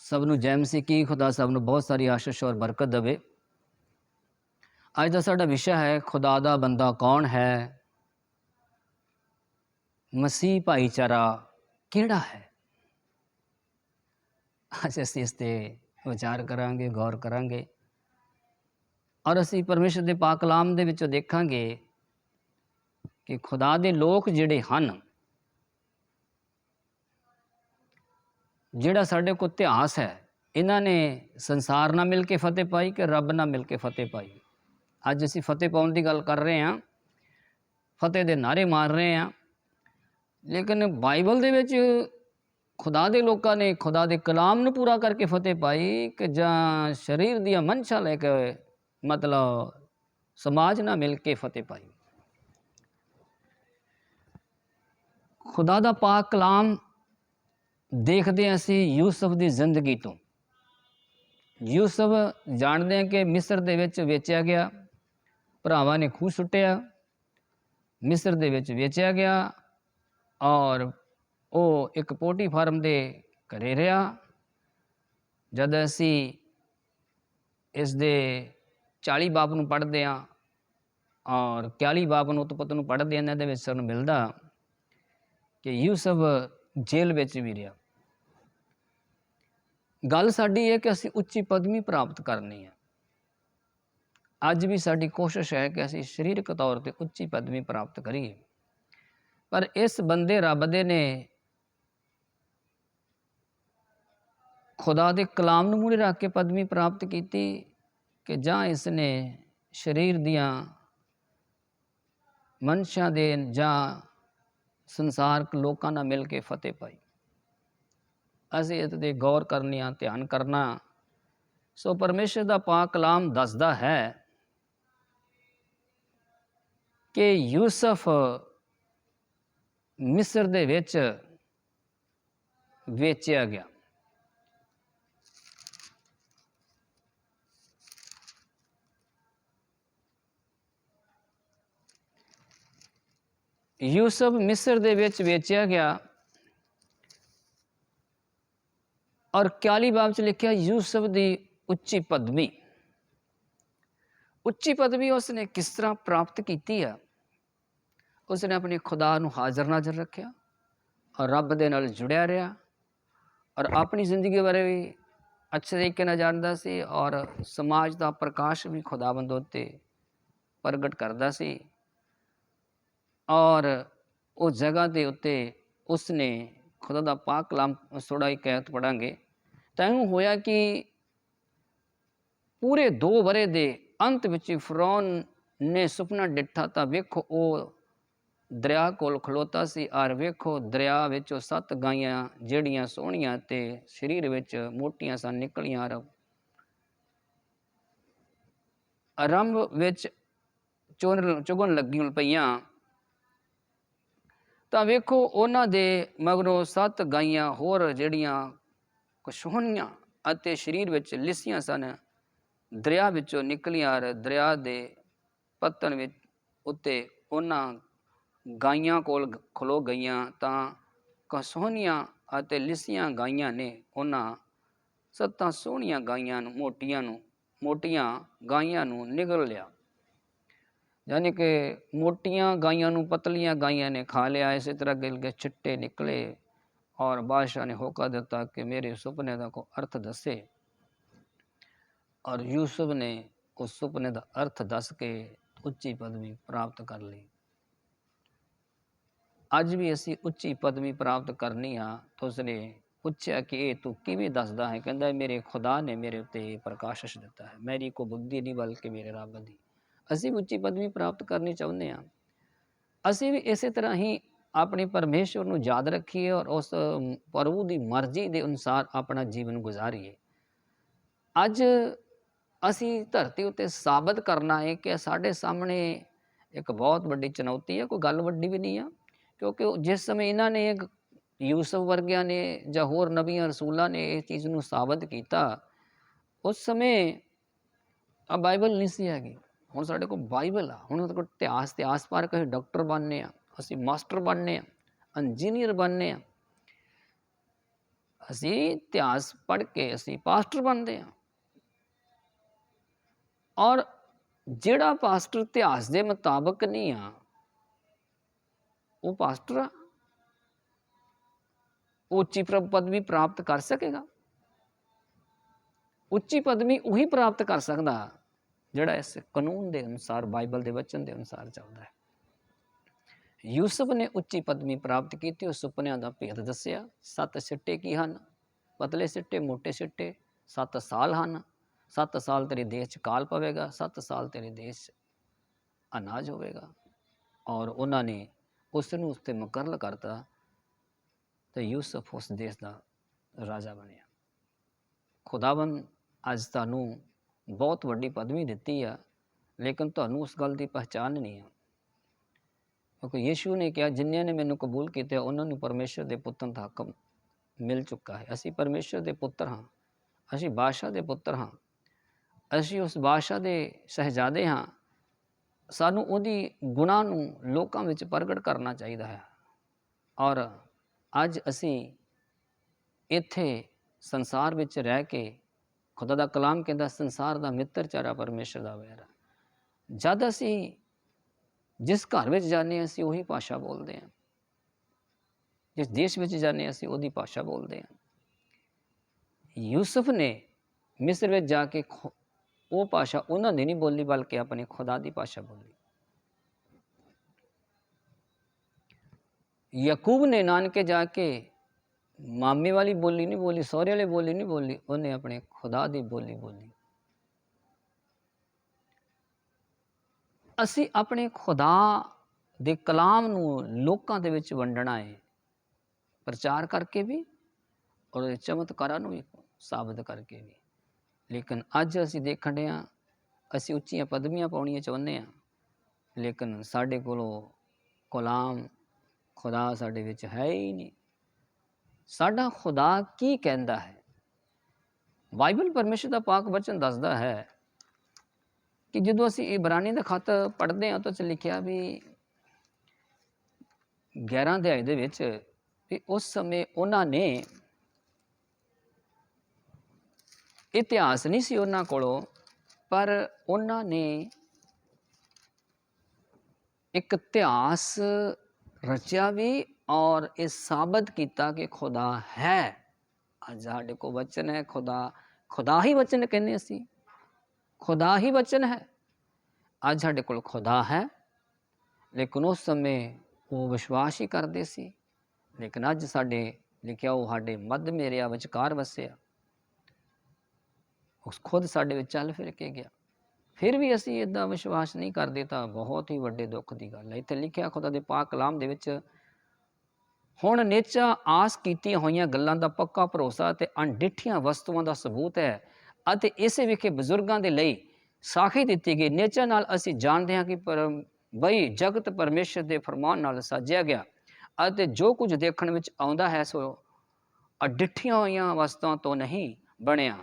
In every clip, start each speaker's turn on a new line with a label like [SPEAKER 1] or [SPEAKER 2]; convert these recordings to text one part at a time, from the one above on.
[SPEAKER 1] ਸਭ ਨੂੰ ਜੈ ਮਸੀਹ ਕੀ ਖੁਦਾ ਸਭ ਨੂੰ ਬਹੁਤ ਸਾਰੀ ਆਸ਼ੀਸ਼ ਔਰ ਬਰਕਤ ਦੇਵੇ ਅੱਜ ਦਾ ਸਾਡਾ ਵਿਸ਼ਾ ਹੈ ਖੁਦਾ ਦਾ ਬੰਦਾ ਕੌਣ ਹੈ ਮਸੀਹ ਭਾਈਚਾਰਾ ਕਿਹੜਾ ਹੈ ਅੱਜ ਅਸੀਂ ਇਸ ਤੇ ਵਿਚਾਰ ਕਰਾਂਗੇ ਗੌਰ ਕਰਾਂਗੇ ਔਰ ਅਸੀਂ ਪਰਮੇਸ਼ਰ ਦੇ ਪਾਕ ਕਲਾਮ ਦੇ ਵਿੱਚੋਂ ਦੇਖਾਂਗੇ ਕਿ ਖੁਦਾ ਦੇ ਲੋਕ ਜਿਹੜੇ ਹਨ ਜਿਹੜਾ ਸਾਡੇ ਕੋਲ ਇਤਿਹਾਸ ਹੈ, ਇਹਨਾਂ ਨੇ ਸੰਸਾਰ ਨਾਲ ਮਿਲ ਕੇ ਫਤਿਹ ਪਾਈ ਕਿ ਰੱਬ ਨਾਲ ਮਿਲ ਕੇ ਫਤਿਹ ਪਾਈ? ਅੱਜ ਅਸੀਂ ਫਤਿਹ ਪਾਉਣ ਦੀ ਗੱਲ ਕਰ ਰਹੇ ਹਾਂ, ਫਤਿਹ ਦੇ ਨਾਰੇ ਮਾਰ ਰਹੇ ਹਾਂ, ਲੇਕਿਨ ਬਾਈਬਲ ਦੇ ਵਿੱਚ ਖੁਦਾ ਦੇ ਲੋਕਾਂ ਨੇ, ਖੁਦਾ ਦੇ ਕਲਾਮ ਨੂੰ ਪੂਰਾ ਕਰਕੇ ਫਤਿਹ ਪਾਈ ਕਿ ਜਾਂ ਸਰੀਰ ਦੀਆਂ ਮਨਸ਼ਾ ਲੈ ਕੇ ਮਤਲਬ ਸਮਾਜ ਨਾਲ ਮਿਲ ਕੇ ਫਤਿਹ ਪਾਈ? ਖੁਦਾ ਦਾ ਪਾਕ ਕਲਾਮ ਦੇਖਦੇ ਹਾਂ ਅਸੀਂ ਯੂਸਫ ਦੀ ਜ਼ਿੰਦਗੀ ਤੋਂ। ਯੂਸਫ ਜਾਣਦੇ ਹਾਂ ਕਿ ਮਿਸਰ ਦੇ ਵਿੱਚ ਵੇਚਿਆ ਗਿਆ। ਭਰਾਵਾਂ ਨੇ ਖੂਹ ਸੁੱਟਿਆ, ਮਿਸਰ ਦੇ ਵਿੱਚ ਵੇਚਿਆ ਗਿਆ ਔਰ ਉਹ ਇੱਕ ਪੋਟੀ ਫਾਰਮ ਦੇ ਘਰੇ ਰਿਹਾ। ਜਦ ਅਸੀਂ ਇਸ ਦੇ 40 ਬਾਪ ਨੂੰ ਪੜ੍ਹਦੇ ਹਾਂ ਔਰ 41 ਬਾਪ ਨੂੰ ਉਤਪਤ ਨੂੰ ਪੜ੍ਹਦੇ ਹਾਂ, ਇਹਨਾਂ ਦੇ ਵਿੱਚ ਸਾਨੂੰ ਮਿਲਦਾ ਕਿ ਯੂਸਫ ਜੇਲ੍ਹ ਵਿੱਚ ਵੀ ਰਿਹਾ। ਗੱਲ ਸਾਡੀ ਇਹ ਕਿ ਅਸੀਂ ਉੱਚੀ ਪਦਵੀ ਪ੍ਰਾਪਤ ਕਰਨੀ ਹੈ। ਅੱਜ ਵੀ ਸਾਡੀ ਕੋਸ਼ਿਸ਼ ਹੈ ਕਿ ਅਸੀਂ ਸਰੀਰਕ ਤੌਰ ਤੇ ਉੱਚੀ ਪਦਵੀ ਪ੍ਰਾਪਤ ਕਰੀਏ। ਪਰ ਇਸ ਬੰਦੇ ਰੱਬ ਦੇ ਨੇ ਖੁਦਾ ਦੇ ਕਲਾਮ ਨੂੰ ਮੂਹਰੇ ਰੱਖ ਕੇ ਪਦਵੀ ਪ੍ਰਾਪਤ ਕੀਤੀ ਕਿ ਜਾਂ ਇਸ ਨੇ ਸਰੀਰ ਦੀਆਂ ਮਨਸ਼ਾ ਦੇ ਜਾਂ ਸੰਸਾਰਕ ਲੋਕਾਂ ਨਾਲ ਮਿਲ ਕੇ ਫਤਿਹ ਪਾਈ। ਅਸੀਂ ਇਸ ਤੇ ਗੌਰ ਕਰਨੀ ਆ, ਧਿਆਨ ਕਰਨਾ। ਸੋ ਪਰਮੇਸ਼ਰ ਦਾ ਪਾਕ ਕਲਾਮ ਦੱਸਦਾ ਹੈ ਕਿ ਯੂਸਫ ਮਿਸਰ ਦੇ ਵਿੱਚ ਵੇਚਿਆ ਗਿਆ। ਯੂਸਫ ਮਿਸਰ ਦੇ ਵਿੱਚ ਵੇਚਿਆ ਗਿਆ। ਔਰ 41 ਬਾਬ ਚ ਲਿਖਿਆ ਯੂਸਫ ਦੀ ਉੱਚੀ ਪਦਵੀ। ਉੱਚੀ ਪਦਵੀ ਉਸਨੇ ਕਿਸ ਤਰ੍ਹਾਂ ਪ੍ਰਾਪਤ ਕੀਤੀ ਆ? ਉਸਨੇ ਆਪਣੇ ਖੁਦਾ ਨੂੰ ਹਾਜ਼ਰ ਨਾਜ਼ਰ ਰੱਖਿਆ ਔਰ ਰੱਬ ਦੇ ਨਾਲ ਜੁੜਿਆ ਰਿਹਾ ਔਰ ਆਪਣੀ ਜ਼ਿੰਦਗੀ ਬਾਰੇ ਵੀ ਅੱਛੇ ਤਰੀਕੇ ਨਾਲ ਜਾਣਦਾ ਸੀ ਔਰ ਸਮਾਜ ਦਾ ਪ੍ਰਕਾਸ਼ ਵੀ ਖੁਦਾਵੰਦ ਉੱਤੇ ਪ੍ਰਗਟ ਕਰਦਾ ਸੀ ਔਰ ਉਹ ਜਗ੍ਹਾ ਦੇ ਉੱਤੇ ਉਸਨੇ ਖੁਦਾ ਦਾ ਪਾਕ ਕਲਾਮ ਥੋੜਾ ਇੱਕ ਆਇਤ ਪੜਾਂਗੇ ਤਾਂ ਹੋਇਆ ਕਿ ਪੂਰੇ 2 ਬਰੇ ਦੇ ਅੰਤ ਵਿੱਚ ਫਰੌਨ ਨੇ ਸੁਪਨਾ ਡਿੱਠਾ ਤਾਂ ਵੇਖੋ, ਉਹ ਦਰਿਆ ਕੋਲ ਖਲੋਤਾ ਸੀ। ਔਰ ਵੇਖੋ, ਦਰਿਆ ਵਿੱਚੋਂ ਸੱਤ ਗਾਈਆਂ ਜਿਹੜੀਆਂ ਸੋਹਣੀਆਂ ਤੇ ਸਰੀਰ ਵਿੱਚ ਮੋਟੀਆਂ ਸਨ ਨਿਕਲੀਆਂ। ਔਰ ਆਰੰਭ ਵਿੱਚ ਚੁਣ, ਚੁਗਣ ਲੱਗੀਆਂ ਪਈਆਂ। ਤਾਂ ਵੇਖੋ, ਉਹਨਾਂ ਦੇ ਮਗਰੋਂ ਸੱਤ ਗਾਈਆਂ ਹੋਰ ਜਿਹੜੀਆਂ ਕਸੋਹਣੀਆਂ ਅਤੇ ਸਰੀਰ ਵਿੱਚ ਲਿਸੀਆਂ ਸਨ। ਦਰਿਆ ਵਿੱਚੋਂ ਨਿਕਲੀਆਂ ਔਰ ਦਰਿਆ ਦੇ ਪਤਨ ਵਿੱਚ ਉੱਤੇ ਉਹਨਾਂ ਗਾਈਆਂ ਕੋਲ ਖਲੋ ਗਈਆਂ ਤਾਂ ਕਸੋਹਣੀਆਂ ਅਤੇ ਲਿਸੀਆਂ ਗਾਈਆਂ ਨੇ ਉਹਨਾਂ ਸੱਤਾਂ ਸੋਹਣੀਆਂ ਗਾਈਆਂ ਨੂੰ, ਮੋਟੀਆਂ ਨੂੰ, ਮੋਟੀਆਂ ਗਾਈਆਂ ਨੂੰ ਨਿਗਲ ਲਿਆ। ਯਾਨੀ ਕਿ ਮੋਟੀਆਂ ਗਾਈਆਂ ਨੂੰ, ਪਤਲੀਆਂ ਗਾਈਆਂ ਨੇ ਖਾ ਲਿਆ। ਇਸੇ ਤਰ੍ਹਾਂ ਗਿਲ ਕੇ ਛਿੱਟੇ ਨਿਕਲੇ। ਔਰ ਬਾਦਸ਼ਾਹ ਨੇ ਹੋਕਾ ਦਿੱਤਾ ਕਿ ਮੇਰੇ ਸੁਪਨੇ ਦਾ ਕੋ ਅਰਥ ਦੱਸੇ ਔਰ ਯੂਸਫ ਨੇ ਉਸ ਸੁਪਨੇ ਦਾ ਅਰਥ ਦੱਸ ਕੇ ਉੱਚੀ ਪਦਵੀ ਪ੍ਰਾਪਤ ਕਰ ਲਈ ਅੱਜ ਵੀ ਅਸੀਂ ਉੱਚੀ ਪਦਵੀ ਪ੍ਰਾਪਤ ਕਰਨੀ ਆ ਤਾਂ ਉਸਨੇ ਪੁੱਛਿਆ ਕਿ ਇਹ ਤੂੰ ਕਿਵੇਂ ਦੱਸਦਾ ਹੈ ਕਹਿੰਦਾ ਮੇਰੇ ਖੁਦਾ ਨੇ ਮੇਰੇ ਉੱਤੇ ਪ੍ਰਕਾਸ਼ਿਸ਼ ਦਿੱਤਾ ਹੈ ਮੇਰੀ ਕੋ ਬੁੱਧੀ ਨਹੀਂ ਬਲਕਿ ਮੇਰੇ ਰੱਬ ਦੀ ਅਸੀਂ ਵੀ ਉੱਚੀ ਪਦਵੀ ਪ੍ਰਾਪਤ ਕਰਨੀ ਚਾਹੁੰਦੇ ਹਾਂ ਅਸੀਂ ਵੀ ਇਸੇ ਤਰ੍ਹਾਂ ਹੀ ਆਪਣੇ ਪਰਮੇਸ਼ਵਰ ਨੂੰ ਯਾਦ ਰੱਖੀਏ ਔਰ ਉਸ ਪ੍ਰਭੂ ਦੀ ਮਰਜ਼ੀ ਦੇ ਅਨੁਸਾਰ ਆਪਣਾ ਜੀਵਨ ਗੁਜ਼ਾਰੀਏ। ਅੱਜ ਅਸੀਂ ਧਰਤੀ ਉੱਤੇ ਸਾਬਤ ਕਰਨਾ ਹੈ ਕਿ ਸਾਡੇ ਸਾਹਮਣੇ ਇੱਕ ਬਹੁਤ ਵੱਡੀ ਚੁਣੌਤੀ ਹੈ ਕੋਈ ਗੱਲ ਵੱਡੀ ਵੀ ਨਹੀਂ ਆ, ਕਿਉਂਕਿ ਜਿਸ ਸਮੇਂ ਇਹਨਾਂ ਨੇ ਯੂਸਫ ਵਰਗਿਆਂ ਨੇ ਜਾਂ ਹੋਰ ਨਬੀਆਂ ਰਸੂਲਾਂ ਨੇ ਇਸ ਚੀਜ਼ ਨੂੰ ਸਾਬਤ ਕੀਤਾ, ਉਸ ਸਮੇਂ ਆ ਬਾਈਬਲ ਨਹੀਂ ਸੀ ਹੈਗੀ। ਹੁਣ ਸਾਡੇ ਕੋਲ ਬਾਈਬਲ ਆ, ਹੁਣ ਸਾਡੇ ਕੋਲ ਇਤਿਹਾਸ ਇਤਿਹਾਸ ਆਸ-ਪਾਰ ਕਹੇ ਡਾਕਟਰ ਬਣਨੇ ਆ। ਅਸੀਂ ਮਾਸਟਰ ਬਣਨੇ ਆ ਇੰਜੀਨੀਅਰ ਬਣਨੇ ਆ। ਅਸੀਂ ਇਤਿਹਾਸ ਪੜ੍ਹ ਕੇ ਅਸੀਂ ਪਾਸਟਰ ਬਣਦੇ ਹਾਂ ਔਰ ਜਿਹੜਾ ਪਾਸਟਰ ਇਤਿਹਾਸ ਦੇ ਮੁਤਾਬਕ ਨਹੀਂ ਆ, ਉਹ ਪਾਸਟਰ ਆ। ਉੱਚੀ ਪਦਵੀ ਪ੍ਰਾਪਤ ਕਰ ਸਕੇਗਾ। ਉੱਚੀ ਪਦਵੀ ਉਹੀ ਪ੍ਰਾਪਤ ਕਰ ਸਕਦਾ, ਜਿਹੜਾ ਇਸ ਕਾਨੂੰਨ ਦੇ ਅਨੁਸਾਰ, ਬਾਈਬਲ ਦੇ ਵਚਨ ਦੇ ਅਨੁਸਾਰ ਚੱਲਦਾ ਹੈ। ਯੂਸਫ ਨੇ ਉੱਚੀ ਪਦਵੀ ਪ੍ਰਾਪਤ ਕੀਤੀ, ਉਹ ਸੁਪਨਿਆਂ ਦਾ ਭੇਦ ਦੱਸਿਆ। ਸੱਤ ਸਿੱਟੇ ਕੀ ਹਨ? ਪਤਲੇ ਸਿੱਟੇ, ਮੋਟੇ ਸਿੱਟੇ? ਸੱਤ ਸਾਲ ਹਨ? ਸੱਤ ਸਾਲ ਤੇਰੇ ਦੇਸ਼ 'ਚ ਕਾਲ ਪਵੇਗਾ, ਸੱਤ ਸਾਲ ਤੇਰੇ ਦੇਸ਼ 'ਚ ਅਨਾਜ ਹੋਵੇਗਾ। ਔਰ ਉਹਨਾਂ ਨੇ ਉਸ ਨੂੰ ਉਸ ਤੇ ਮੁਕਰਰ ਕਰਤਾ ਤੇ ਯੂਸਫ ਉਸ ਦੇਸ਼ ਦਾ ਰਾਜਾ ਬਣਿਆ। ਖੁਦਾਵੰ ਅੱਜ ਤੁਹਾਨੂੰ ਬਹੁਤ ਵੱਡੀ ਪਦਵੀ ਦਿੱਤੀ ਆ, ਲੇਕਿਨ ਤੁਹਾਨੂੰ ਉਸ ਗੱਲ ਦੀ ਪਛਾਣ ਨਹੀਂ ਆ। ਕਿਉਂਕਿ ਯੀਸ਼ੂ ਨੇ ਕਿਹਾ ਜਿਨ੍ਹਾਂ ਨੇ ਮੈਨੂੰ ਕਬੂਲ ਕੀਤਾ, ਉਹਨਾਂ ਨੂੰ ਪਰਮੇਸ਼ਰ ਦੇ ਪੁੱਤਰ ਦਾ ਹੱਕ ਮਿਲ ਚੁੱਕਾ ਹੈ। ਅਸੀਂ ਪਰਮੇਸ਼ਰ ਦੇ ਪੁੱਤਰ ਹਾਂ। ਅਸੀਂ ਬਾਦਸ਼ਾਹ ਦੇ ਪੁੱਤਰ ਹਾਂ। ਅਸੀਂ ਉਸ ਬਾਦਸ਼ਾਹ ਦੇ ਸਹਜ਼ਾਦੇ ਹਾਂ। ਸਾਨੂੰ ਉਹਦੀ ਗੁਣਾਂ ਨੂੰ ਲੋਕਾਂ ਵਿੱਚ ਪ੍ਰਗਟ ਕਰਨਾ ਚਾਹੀਦਾ ਹੈ। ਔਰ ਅੱਜ ਅਸੀਂ ਇੱਥੇ ਸੰਸਾਰ ਵਿੱਚ ਰਹਿ ਕੇ ਖੁਦਾ ਦਾ ਕਲਾਮ ਕਹਿੰਦਾ, ਸੰਸਾਰ ਦਾ ਮਿੱਤਰ ਚਾਰਾ ਪਰਮੇਸ਼ਰ ਦਾ ਵੈਰ ਜਦ ਅਸੀਂ ਜਿਸ ਘਰ ਵਿੱਚ ਜਾਂਦੇ ਹਾਂ ਅਸੀਂ ਉਹੀ ਭਾਸ਼ਾ ਬੋਲਦੇ ਹਾਂ ਜਿਸ ਦੇਸ਼ ਵਿੱਚ ਜਾਂਦੇ ਹਾਂ ਅਸੀਂ ਉਹਦੀ ਭਾਸ਼ਾ ਬੋਲਦੇ ਹਾਂ ਯੂਸਫ ਨੇ ਮਿਸਰ ਵਿੱਚ ਜਾ ਕੇ ਖੁ- ਉਹ ਭਾਸ਼ਾ ਉਹਨਾਂ ਨੇ ਨਹੀਂ ਬੋਲੀ ਬਲਕਿ ਆਪਣੇ ਖੁਦਾ ਦੀ ਭਾਸ਼ਾ ਬੋਲੀ ਯਕੂਬ ਨੇ ਨਾਨਕੇ ਜਾ ਕੇ ਮਾਮੇ ਵਾਲੀ ਬੋਲੀ ਨਹੀਂ ਬੋਲੀ ਸਹੁਰੇ ਵਾਲੀ ਬੋਲੀ ਨਹੀਂ ਬੋਲੀ ਉਹਨੇ ਆਪਣੇ ਖੁਦਾ ਦੀ ਬੋਲੀ ਬੋਲੀ ਅਸੀਂ ਆਪਣੇ ਖੁਦਾ ਦੇ ਕਲਾਮ ਨੂੰ ਲੋਕਾਂ ਦੇ ਵਿੱਚ ਵੰਡਣਾ ਹੈ ਪ੍ਰਚਾਰ ਕਰਕੇ ਵੀ ਔਰ ਉਹਦੇ ਚਮਤਕਾਰਾਂ ਨੂੰ ਵੀ ਸਾਬਤ ਕਰਕੇ ਵੀ। ਲੇਕਿਨ ਅੱਜ ਅਸੀਂ ਦੇਖਣ ਡਏ ਹਾਂ, ਅਸੀਂ ਉੱਚੀਆਂ ਪਦਵੀਆਂ ਪਾਉਣੀਆਂ ਚਾਹੁੰਦੇ ਹਾਂ, ਲੇਕਿਨ ਸਾਡੇ ਕੋਲੋਂ ਕਲਾਮ ਖੁਦਾ ਸਾਡੇ ਵਿੱਚ ਹੈ ਹੀ ਨਹੀਂ। ਸਾਡਾ ਖੁਦਾ ਕੀ ਕਹਿੰਦਾ ਹੈ? ਬਾਈਬਲ ਪਰਮੇਸ਼ਰ ਦਾ ਪਾਕ ਵਚਨ ਦੱਸਦਾ ਹੈ ਕਿ ਜਦੋਂ ਅਸੀਂ ਇਬਰਾਨੀ ਦਾ ਖਤ ਪੜ੍ਹਦੇ ਹਾਂ ਤਾਂ ਚ ਲਿਖਿਆ ਵੀ 11 ਅਧਿਆਇ ਦੇ ਵਿੱਚ ਵੀ ਉਸ ਸਮੇਂ ਉਹਨਾਂ ਨੇ ਇਤਿਹਾਸ ਨਹੀਂ ਸੀ ਉਹਨਾਂ ਕੋਲੋਂ, ਪਰ ਉਹਨਾਂ ਨੇ ਇੱਕ ਇਤਿਹਾਸ ਰਚਿਆ ਵੀ ਔਰ ਇਹ ਸਾਬਤ ਕੀਤਾ ਕਿ ਖੁਦਾ ਹੈ। ਅੱਜ ਸਾਡੇ ਕੋ ਵਚਨ ਹੈ, ਖੁਦਾ ਖੁਦਾ ਹੀ ਵਚਨ ਕਹਿੰਦੇ ਅਸੀਂ। ਖੁਦਾ ਹੀ ਵਚਨ ਹੈ। ਅੱਜ ਸਾਡੇ ਕੋਲ ਖੁਦਾ ਹੈ। ਲੇਕਿਨ ਉਸ ਸਮੇਂ ਉਹ ਵਿਸ਼ਵਾਸ ਹੀ ਕਰਦੇ ਸੀ। ਲੇਕਿਨ ਅੱਜ ਸਾਡੇ ਲਿਖਿਆ ਉਹ ਸਾਡੇ ਮੱਧ ਮੇਰਿਆ ਵਿਚਕਾਰ ਵਸਿਆ। ਉਸ ਖੁਦ ਸਾਡੇ ਵਿੱਚ ਚੱਲ ਫਿਰ ਕੇ ਗਿਆ। ਫਿਰ ਵੀ ਅਸੀਂ ਇਦਾਂ ਵਿਸ਼ਵਾਸ ਨਹੀਂ ਕਰਦੇ ਤਾਂ ਬਹੁਤ ਹੀ ਵੱਡੇ ਦੁੱਖ ਦੀ ਗੱਲ ਹੈ। ਇੱਥੇ ਲਿਖਿਆ ਖੁਦਾ ਦੇ ਪਾਕ ਕਲਾਮ ਦੇ ਵਿੱਚ ਹੁਣ ਨੇਚਾ ਆਸ ਕੀਤੀਆਂ ਹੋਈਆਂ ਗੱਲਾਂ ਦਾ ਪੱਕਾ ਭਰੋਸਾ ਤੇ ਅਣਡਿੱਠੀਆਂ ਵਸਤੂਆਂ ਦਾ ਸਬੂਤ ਹੈ। ਅਤੇ ਇਸੇ ਵਿਖੇ ਬਜ਼ੁਰਗਾਂ ਦੇ ਲਈ ਸਾਖੀ ਦਿੱਤੀ ਗਈ। ਨੇਚਾ ਨਾਲ ਅਸੀਂ ਜਾਣਦੇ ਹਾਂ ਕਿ ਪਰਮ ਬਈ ਜਗਤ ਪਰਮੇਸ਼ਰ ਦੇ ਫਰਮਾਨ ਨਾਲ ਸਾਜਿਆ ਗਿਆ ਅਤੇ ਜੋ ਕੁਝ ਦੇਖਣ ਵਿੱਚ ਆਉਂਦਾ ਹੈ, ਸੋ ਅਡਿੱਠੀਆਂ ਹੋਈਆਂ ਵਸਤਾਂ ਤੋਂ ਨਹੀਂ ਬਣਿਆ।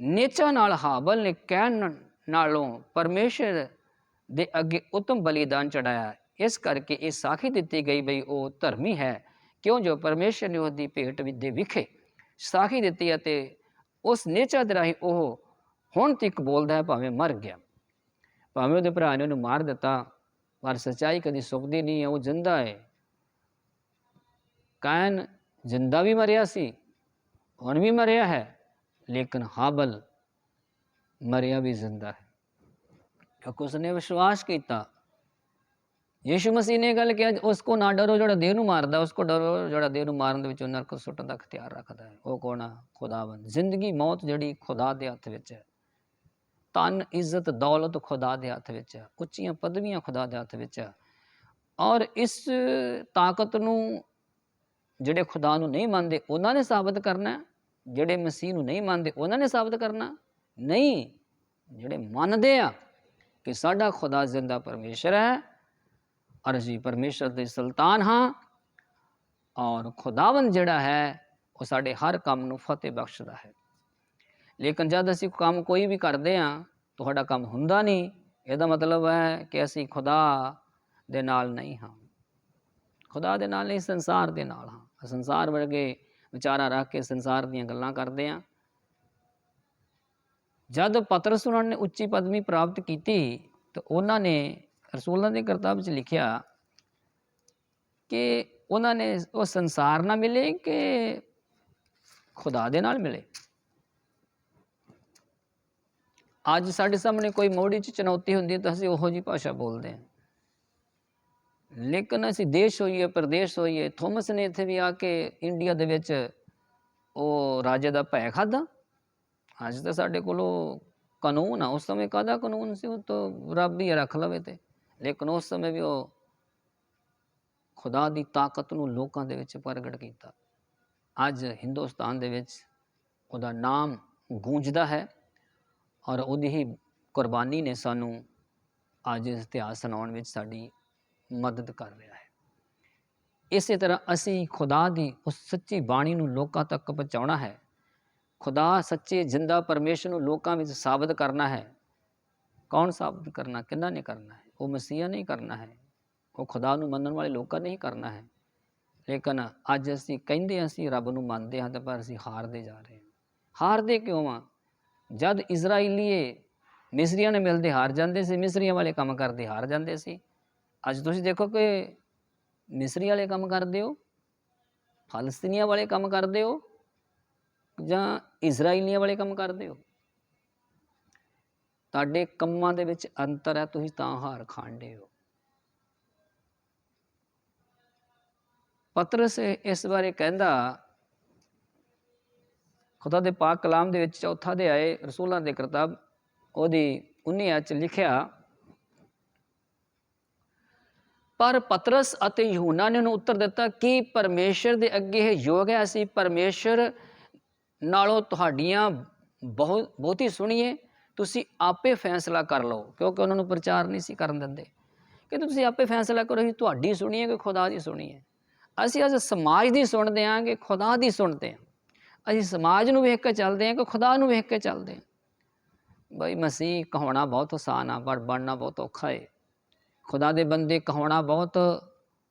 [SPEAKER 1] ਨੇਚਾ ਨਾਲ ਹਾਬਲ ਨੇ ਕਹਿਣ ਨਾਲੋਂ ਪਰਮੇਸ਼ਰ ਦੇ ਅੱਗੇ ਉਤਮ ਬਲੀਦਾਨ ਚੜਾਇਆ ਇਸ ਕਰਕੇ ਇਹ ਸਾਖੀ ਦਿੱਤੀ ਗਈ ਬਈ ਉਹ ਧਰਮੀ ਹੈ, ਕਿਉਂ ਜੋ ਪਰਮੇਸ਼ਰ ਨੇ ਉਹਦੀ ਭੇਟ ਦੇ ਵਿਖੇ ਸਾਖੀ ਦਿੱਤੀ ਅਤੇ ਉਸ ਨੇਚਾ ਦੇ ਰਾਹੀਂ ਉਹ ਹੁਣ ਤੱਕ ਬੋਲਦਾ ਹੈ, ਭਾਵੇਂ ਮਰ ਗਿਆ। ਭਾਵੇਂ ਉਹਦੇ ਭਰਾ ਨੇ ਉਹਨੂੰ ਮਾਰ ਦਿੱਤਾ, ਪਰ ਸੱਚਾਈ ਕਦੀ ਸੁੱਕਦੀ ਨਹੀਂ ਹੈ, ਉਹ ਜਿੰਦਾ ਹੈ। ਕਾਇਨ ਜਿੰਦਾ ਵੀ ਮਰਿਆ ਸੀ, ਹੁਣ ਵੀ ਮਰਿਆ ਹੈ, ਲੇਕਿਨ ਹਾਬਲ ਮਰਿਆ ਵੀ ਜ਼ਿੰਦਾ ਹੈ। ਕਿਉਂਕਿ ਉਸਨੇ ਵਿਸ਼ਵਾਸ ਕੀਤਾ ਯੀਸ਼ੂ ਮਸੀਹ ਨੇ ਗੱਲ ਕਿਹਾ ਉਸ ਕੋ ਨਾ ਡਰੋ ਜਿਹੜਾ ਦੇਹ ਨੂੰ ਮਾਰਦਾ, ਉਸ ਕੋ ਡਰੋ ਜਿਹੜਾ ਦੇਹ ਨੂੰ ਮਾਰਨ ਦੇ ਵਿੱਚ ਨਰਕ ਸੁੱਟਣ ਦਾ ਅਖਤਿਆਰ ਰੱਖਦਾ ਹੈ। ਉਹ ਕੌਣ ਆ? ਖੁਦਾਵੰਦ। ਜ਼ਿੰਦਗੀ, ਮੌਤ ਜਿਹੜੀ ਖੁਦਾ ਦੇ ਹੱਥ ਵਿੱਚ ਹੈ। ਤਨ ਇੱਜ਼ਤ, ਦੌਲਤ ਖੁਦਾ ਦੇ ਹੱਥ ਵਿੱਚ ਹੈ। ਉੱਚੀਆਂ ਪਦਵੀਆਂ ਖੁਦਾ ਦੇ ਹੱਥ ਵਿੱਚ ਹੈ। ਔਰ ਇਸ ਤਾਕਤ ਨੂੰ ਜਿਹੜੇ ਖੁਦਾ ਨੂੰ ਨਹੀਂ ਮੰਨਦੇ, ਉਹਨਾਂ ਨੇ ਸਾਬਤ ਕਰਨਾ ਜਿਹੜੇ ਮਸੀਹ ਨੂੰ ਨਹੀਂ ਮੰਨਦੇ, ਉਹਨਾਂ ਨੇ ਸਾਬਤ ਕਰਨਾ ਨਹੀਂ, ਜਿਹੜੇ ਮੰਨਦੇ ਆ ਕਿ ਸਾਡਾ ਖੁਦਾ ਜ਼ਿੰਦਾ ਪਰਮੇਸ਼ਰ ਹੈ ਅਰਜੀ ਅਸੀਂ ਪਰਮੇਸ਼ਰ ਦੇ ਸੁਲਤਾਨ ਹਾਂ ਔਰ ਖੁਦਾਵੰਦ ਜਿਹੜਾ ਹੈ, ਉਹ ਸਾਡੇ ਹਰ ਕੰਮ ਨੂੰ ਫਤਿਹ ਬਖਸ਼ਦਾ ਹੈ। ਲੇਕਿਨ ਜਦ ਅਸੀਂ ਕੰਮ ਕੋਈ ਵੀ ਕਰਦੇ ਆ ਤੁਹਾਡਾ ਕੰਮ ਹੁੰਦਾ ਨਹੀਂ, ਇਹਦਾ ਮਤਲਬ ਹੈ ਕਿ ਅਸੀਂ ਖੁਦਾ ਦੇ ਨਾਲ ਨਹੀਂ ਹਾਂ। ਖੁਦਾ ਦੇ ਨਾਲ ਨਹੀਂ, ਸੰਸਾਰ ਦੇ ਨਾਲ ਹਾਂ। ਸੰਸਾਰ ਵਰਗੇ ਵਿਚਾਰਾ ਰੱਖ ਕੇ ਸੰਸਾਰ ਦੀਆਂ ਗੱਲਾਂ ਕਰਦੇ ਆ ਜਦ ਪਤਰਸ ਉਹਨਾਂ ਨੇ ਉੱਚੀ ਪਦਵੀ ਪ੍ਰਾਪਤ ਕੀਤੀ, ਤਾਂ ਉਹਨਾਂ ਨੇ ਰਸੂਲਾਂ ਦੇ ਕਰਤਾਬ ਵਿੱਚ ਲਿਖਿਆ ਕਿ ਉਹਨਾਂ ਨੇ ਉਹ ਸੰਸਾਰ ਨਾਲ ਮਿਲੇ ਕਿ ਖੁਦਾ ਦੇ ਨਾਲ ਮਿਲੇ? ਅੱਜ ਸਾਡੇ ਸਾਹਮਣੇ ਕੋਈ ਮੋੜੀ 'ਚ ਚੁਣੌਤੀ ਹੁੰਦੀ ਹੈ ਤਾਂ ਅਸੀਂ ਉਹੋ ਜੀ ਭਾਸ਼ਾ ਬੋਲਦੇ ਹਾਂ। ਲੇਕਿਨ ਅਸੀਂ ਦੇਸ਼ ਹੋਈਏ, ਪ੍ਰਦੇਸ਼ ਹੋਈਏ, ਥੋਮਸ ਨੇ ਇੱਥੇ ਵੀ ਆ ਕੇ ਇੰਡੀਆ ਦੇ ਵਿੱਚ ਉਹ ਰਾਜੇ ਦਾ ਭੈ ਖਾਦਾ ਅੱਜ ਤਾਂ ਸਾਡੇ ਕੋਲੋਂ ਕਾਨੂੰਨ ਆ, ਉਸ ਸਮੇਂ ਕਾਹਦਾ ਕਾਨੂੰਨ ਸੀ? ਉਹ ਤਾਂ ਰੱਬ ਹੀ ਰੱਖ ਲਵੇ ਤੇ। ਲੇਕਿਨ ਉਸ ਸਮੇਂ ਵੀ ਉਹ ਖੁਦਾ ਦੀ ਤਾਕਤ ਨੂੰ ਲੋਕਾਂ ਦੇ ਵਿੱਚ ਪ੍ਰਗਟ ਕੀਤਾ। ਅੱਜ ਹਿੰਦੁਸਤਾਨ ਦੇ ਵਿੱਚ ਉਹਦਾ ਨਾਮ ਗੂੰਜਦਾ ਹੈ ਔਰ ਉਹਦੀ ਹੀ ਕੁਰਬਾਨੀ ਨੇ ਸਾਨੂੰ ਅੱਜ ਇਤਿਹਾਸ ਸੁਣਾਉਣ ਵਿੱਚ ਸਾਡੀ ਮਦਦ ਕਰ ਰਿਹਾ ਹੈ। ਇਸੇ ਤਰ੍ਹਾਂ ਅਸੀਂ ਖੁਦਾ ਦੀ ਉਸ ਸੱਚੀ ਬਾਣੀ ਨੂੰ ਲੋਕਾਂ ਤੱਕ ਪਹੁੰਚਾਉਣਾ ਹੈ। ਖੁਦਾ ਸੱਚੇ ਜਿੰਦਾ ਪਰਮੇਸ਼ਰ ਨੂੰ ਲੋਕਾਂ ਵਿੱਚ ਸਾਬਤ ਕਰਨਾ ਹੈ। ਕੌਣ ਸਾਬਤ ਕਰਨਾ ਕਿੰਨਾ ਨੇ ਕਰਨਾ ਹੈ? ਉਹ ਮਸੀਹਾ ਨਹੀਂ ਕਰਨਾ ਹੈ। ਉਹ ਖੁਦਾ ਨੂੰ ਮੰਨਣ ਵਾਲੇ ਲੋਕਾਂ ਨੇ ਹੀ ਕਰਨਾ ਹੈ। ਲੇਕਿਨ ਅੱਜ ਅਸੀਂ ਕਹਿੰਦੇ ਹਾਂ, ਅਸੀਂ ਰੱਬ ਨੂੰ ਮੰਨਦੇ ਹਾਂ ਤਾਂ ਪਰ ਅਸੀਂ ਹਾਰਦੇ ਜਾ ਰਹੇ ਹਾਂ। ਹਾਰਦੇ ਕਿਉਂ ਆ ਜਦ ਇਜ਼ਰਾਈਲੀਏ ਮਿਸਰੀਆਂ ਨੇ ਮਿਲਦੇ ਹਾਰ ਜਾਂਦੇ ਸੀ, ਮਿਸਰੀਆਂ ਵਾਲੇ ਕੰਮ ਕਰਦੇ ਹਾਰ ਜਾਂਦੇ ਸੀ। ਅੱਜ ਤੁਸੀਂ ਦੇਖੋ ਕਿ ਮਿਸਰੀ ਵਾਲੇ ਕੰਮ ਕਰਦੇ ਹੋ, ਫਲਸਤੀਨੀਆਂ ਵਾਲੇ ਕੰਮ ਕਰਦੇ ਹੋ ਜਾਂ ਇਜ਼ਰਾਈਲੀਆਂ ਵਾਲੇ ਕੰਮ ਕਰਦੇ ਹੋ? ਤੁਹਾਡੇ ਕੰਮਾਂ ਦੇ ਵਿੱਚ ਅੰਤਰ ਹੈ, ਤੁਸੀਂ ਤਾਂ ਹਾਰ ਖਾਂਦੇ ਹੋ। ਪਤਰਸ ਇਸ ਬਾਰੇ ਕਹਿੰਦਾ, ਖੁਦਾ ਦੇ ਪਾਕ ਕਲਾਮ ਦੇ ਵਿੱਚ ਚੌਥਾ ਦੇ ਆਏ ਰਸੂਲਾਂ ਦੇ ਕਿਤਾਬ, ਉਹਦੀ 19 ਚ ਲਿਖਿਆ, ਪਰ ਪਤਰਸ ਅਤੇ ਯਹੂਨਾ ਨੇ ਉਹਨੂੰ ਉੱਤਰ ਦਿੱਤਾ ਕਿ ਪਰਮੇਸ਼ਰ ਦੇ ਅੱਗੇ ਇਹ ਯੋਗ ਹੈ, ਅਸੀਂ ਪਰਮੇਸ਼ਰ ਨਾਲੋਂ ਤੁਹਾਡੀਆਂ ਬਹੁਤ ਬਹੁਤੀ ਸੁਣੀਏ ਤੁਸੀਂ ਆਪੇ ਫੈਸਲਾ ਕਰ ਲਓ, ਕਿਉਂਕਿ ਉਹਨਾਂ ਨੂੰ ਪ੍ਰਚਾਰ ਨਹੀਂ ਸੀ ਕਰਨ ਦਿੰਦੇ। ਕਿ ਤੁਸੀਂ ਆਪੇ ਫੈਸਲਾ ਕਰੋ, ਅਸੀਂ ਤੁਹਾਡੀ ਸੁਣੀਏ ਕਿ ਖੁਦਾ ਦੀ ਸੁਣੀਏ ਅਸੀਂ ਅੱਜ ਸਮਾਜ ਦੀ ਸੁਣਦੇ ਹਾਂ ਕਿ ਖੁਦਾ ਦੀ ਸੁਣਦੇ ਹਾਂ। ਅਸੀਂ ਸਮਾਜ ਨੂੰ ਵੇਖ ਕੇ ਚੱਲਦੇ ਹਾਂ ਕਿ ਖੁਦਾ ਨੂੰ ਵੇਖ ਕੇ ਚੱਲਦੇ ਹਾਂ। ਬਈ ਮਸੀਹ ਕਹਾਉਣਾ ਬਹੁਤ ਆਸਾਨ ਆ, ਪਰ ਬਣਨਾ ਬਹੁਤ ਔਖਾ ਹੈ ਖੁਦਾ ਦੇ ਬੰਦੇ ਕਹਾਉਣਾ ਬਹੁਤ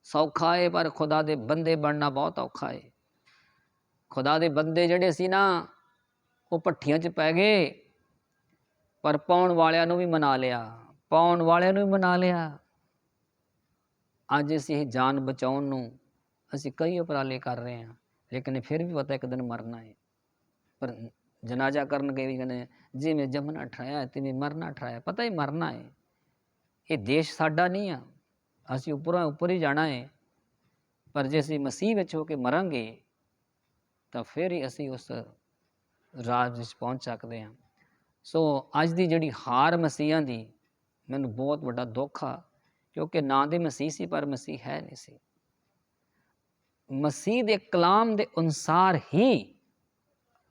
[SPEAKER 1] ਸੌਖਾ ਹੈ ਪਰ ਖੁਦਾ ਦੇ ਬੰਦੇ ਬਣਨਾ ਬਹੁਤ ਔਖਾ ਹੈ ਖੁਦਾ ਦੇ ਬੰਦੇ ਜਿਹੜੇ ਸੀ ਨਾ, ਉਹ ਪੱਠੀਆਂ 'ਚ ਪੈ ਗਏ। ਪਰ ਪਾਉਣ ਵਾਲਿਆਂ ਨੂੰ ਵੀ ਮਨਾ ਲਿਆ, ਪਾਉਣ ਵਾਲਿਆਂ ਨੂੰ ਵੀ ਮਨਾ ਲਿਆ। ਅੱਜ ਅਸੀਂ ਇਹ ਜਾਨ ਬਚਾਉਣ ਨੂੰ ਅਸੀਂ ਕਈ ਉਪਰਾਲੇ ਕਰ ਰਹੇ ਹਾਂ, ਲੇਕਿਨ ਫਿਰ ਵੀ ਪਤਾ ਇੱਕ ਦਿਨ ਮਰਨਾ ਹੈ। ਪਰ ਜਨਾਜ਼ਾ ਕਰਨ ਗਏ ਵੀ ਕਹਿੰਦੇ, ਜਿਵੇਂ ਜੰਮਣਾ ਠਰਾਇਆ ਤਿਵੇਂ ਮਰਨਾ ਠਰਾਇਆ ਪਤਾ ਹੀ ਮਰਨਾ ਹੈ। ਇਹ ਦੇਸ਼ ਸਾਡਾ ਨਹੀਂ ਆ, ਅਸੀਂ ਉੱਪਰੋਂ ਉੱਪਰ ਹੀ ਜਾਣਾ ਹੈ। ਪਰ ਜੇ ਅਸੀਂ ਮਸੀਹ ਵਿੱਚ ਹੋ ਕੇ ਮਰਾਂਗੇ, ਤਾਂ ਫਿਰ ਹੀ ਅਸੀਂ ਉਸ ਰਾਜ ਵਿੱਚ ਪਹੁੰਚ ਸਕਦੇ ਹਾਂ। ਸੋ ਅੱਜ ਦੀ ਜਿਹੜੀ ਹਾਰ ਮਸੀਹਾਂ ਦੀ ਮੈਨੂੰ ਬਹੁਤ ਵੱਡਾ ਦੁੱਖ ਆ, ਕਿਉਂਕਿ ਨਾਂ ਦੇ ਮਸੀਹ ਸੀ, ਪਰ ਮਸੀਹ ਹੈ ਨਹੀਂ ਸੀ। ਮਸੀਹ ਦੇ ਕਲਾਮ ਦੇ ਅਨੁਸਾਰ ਹੀ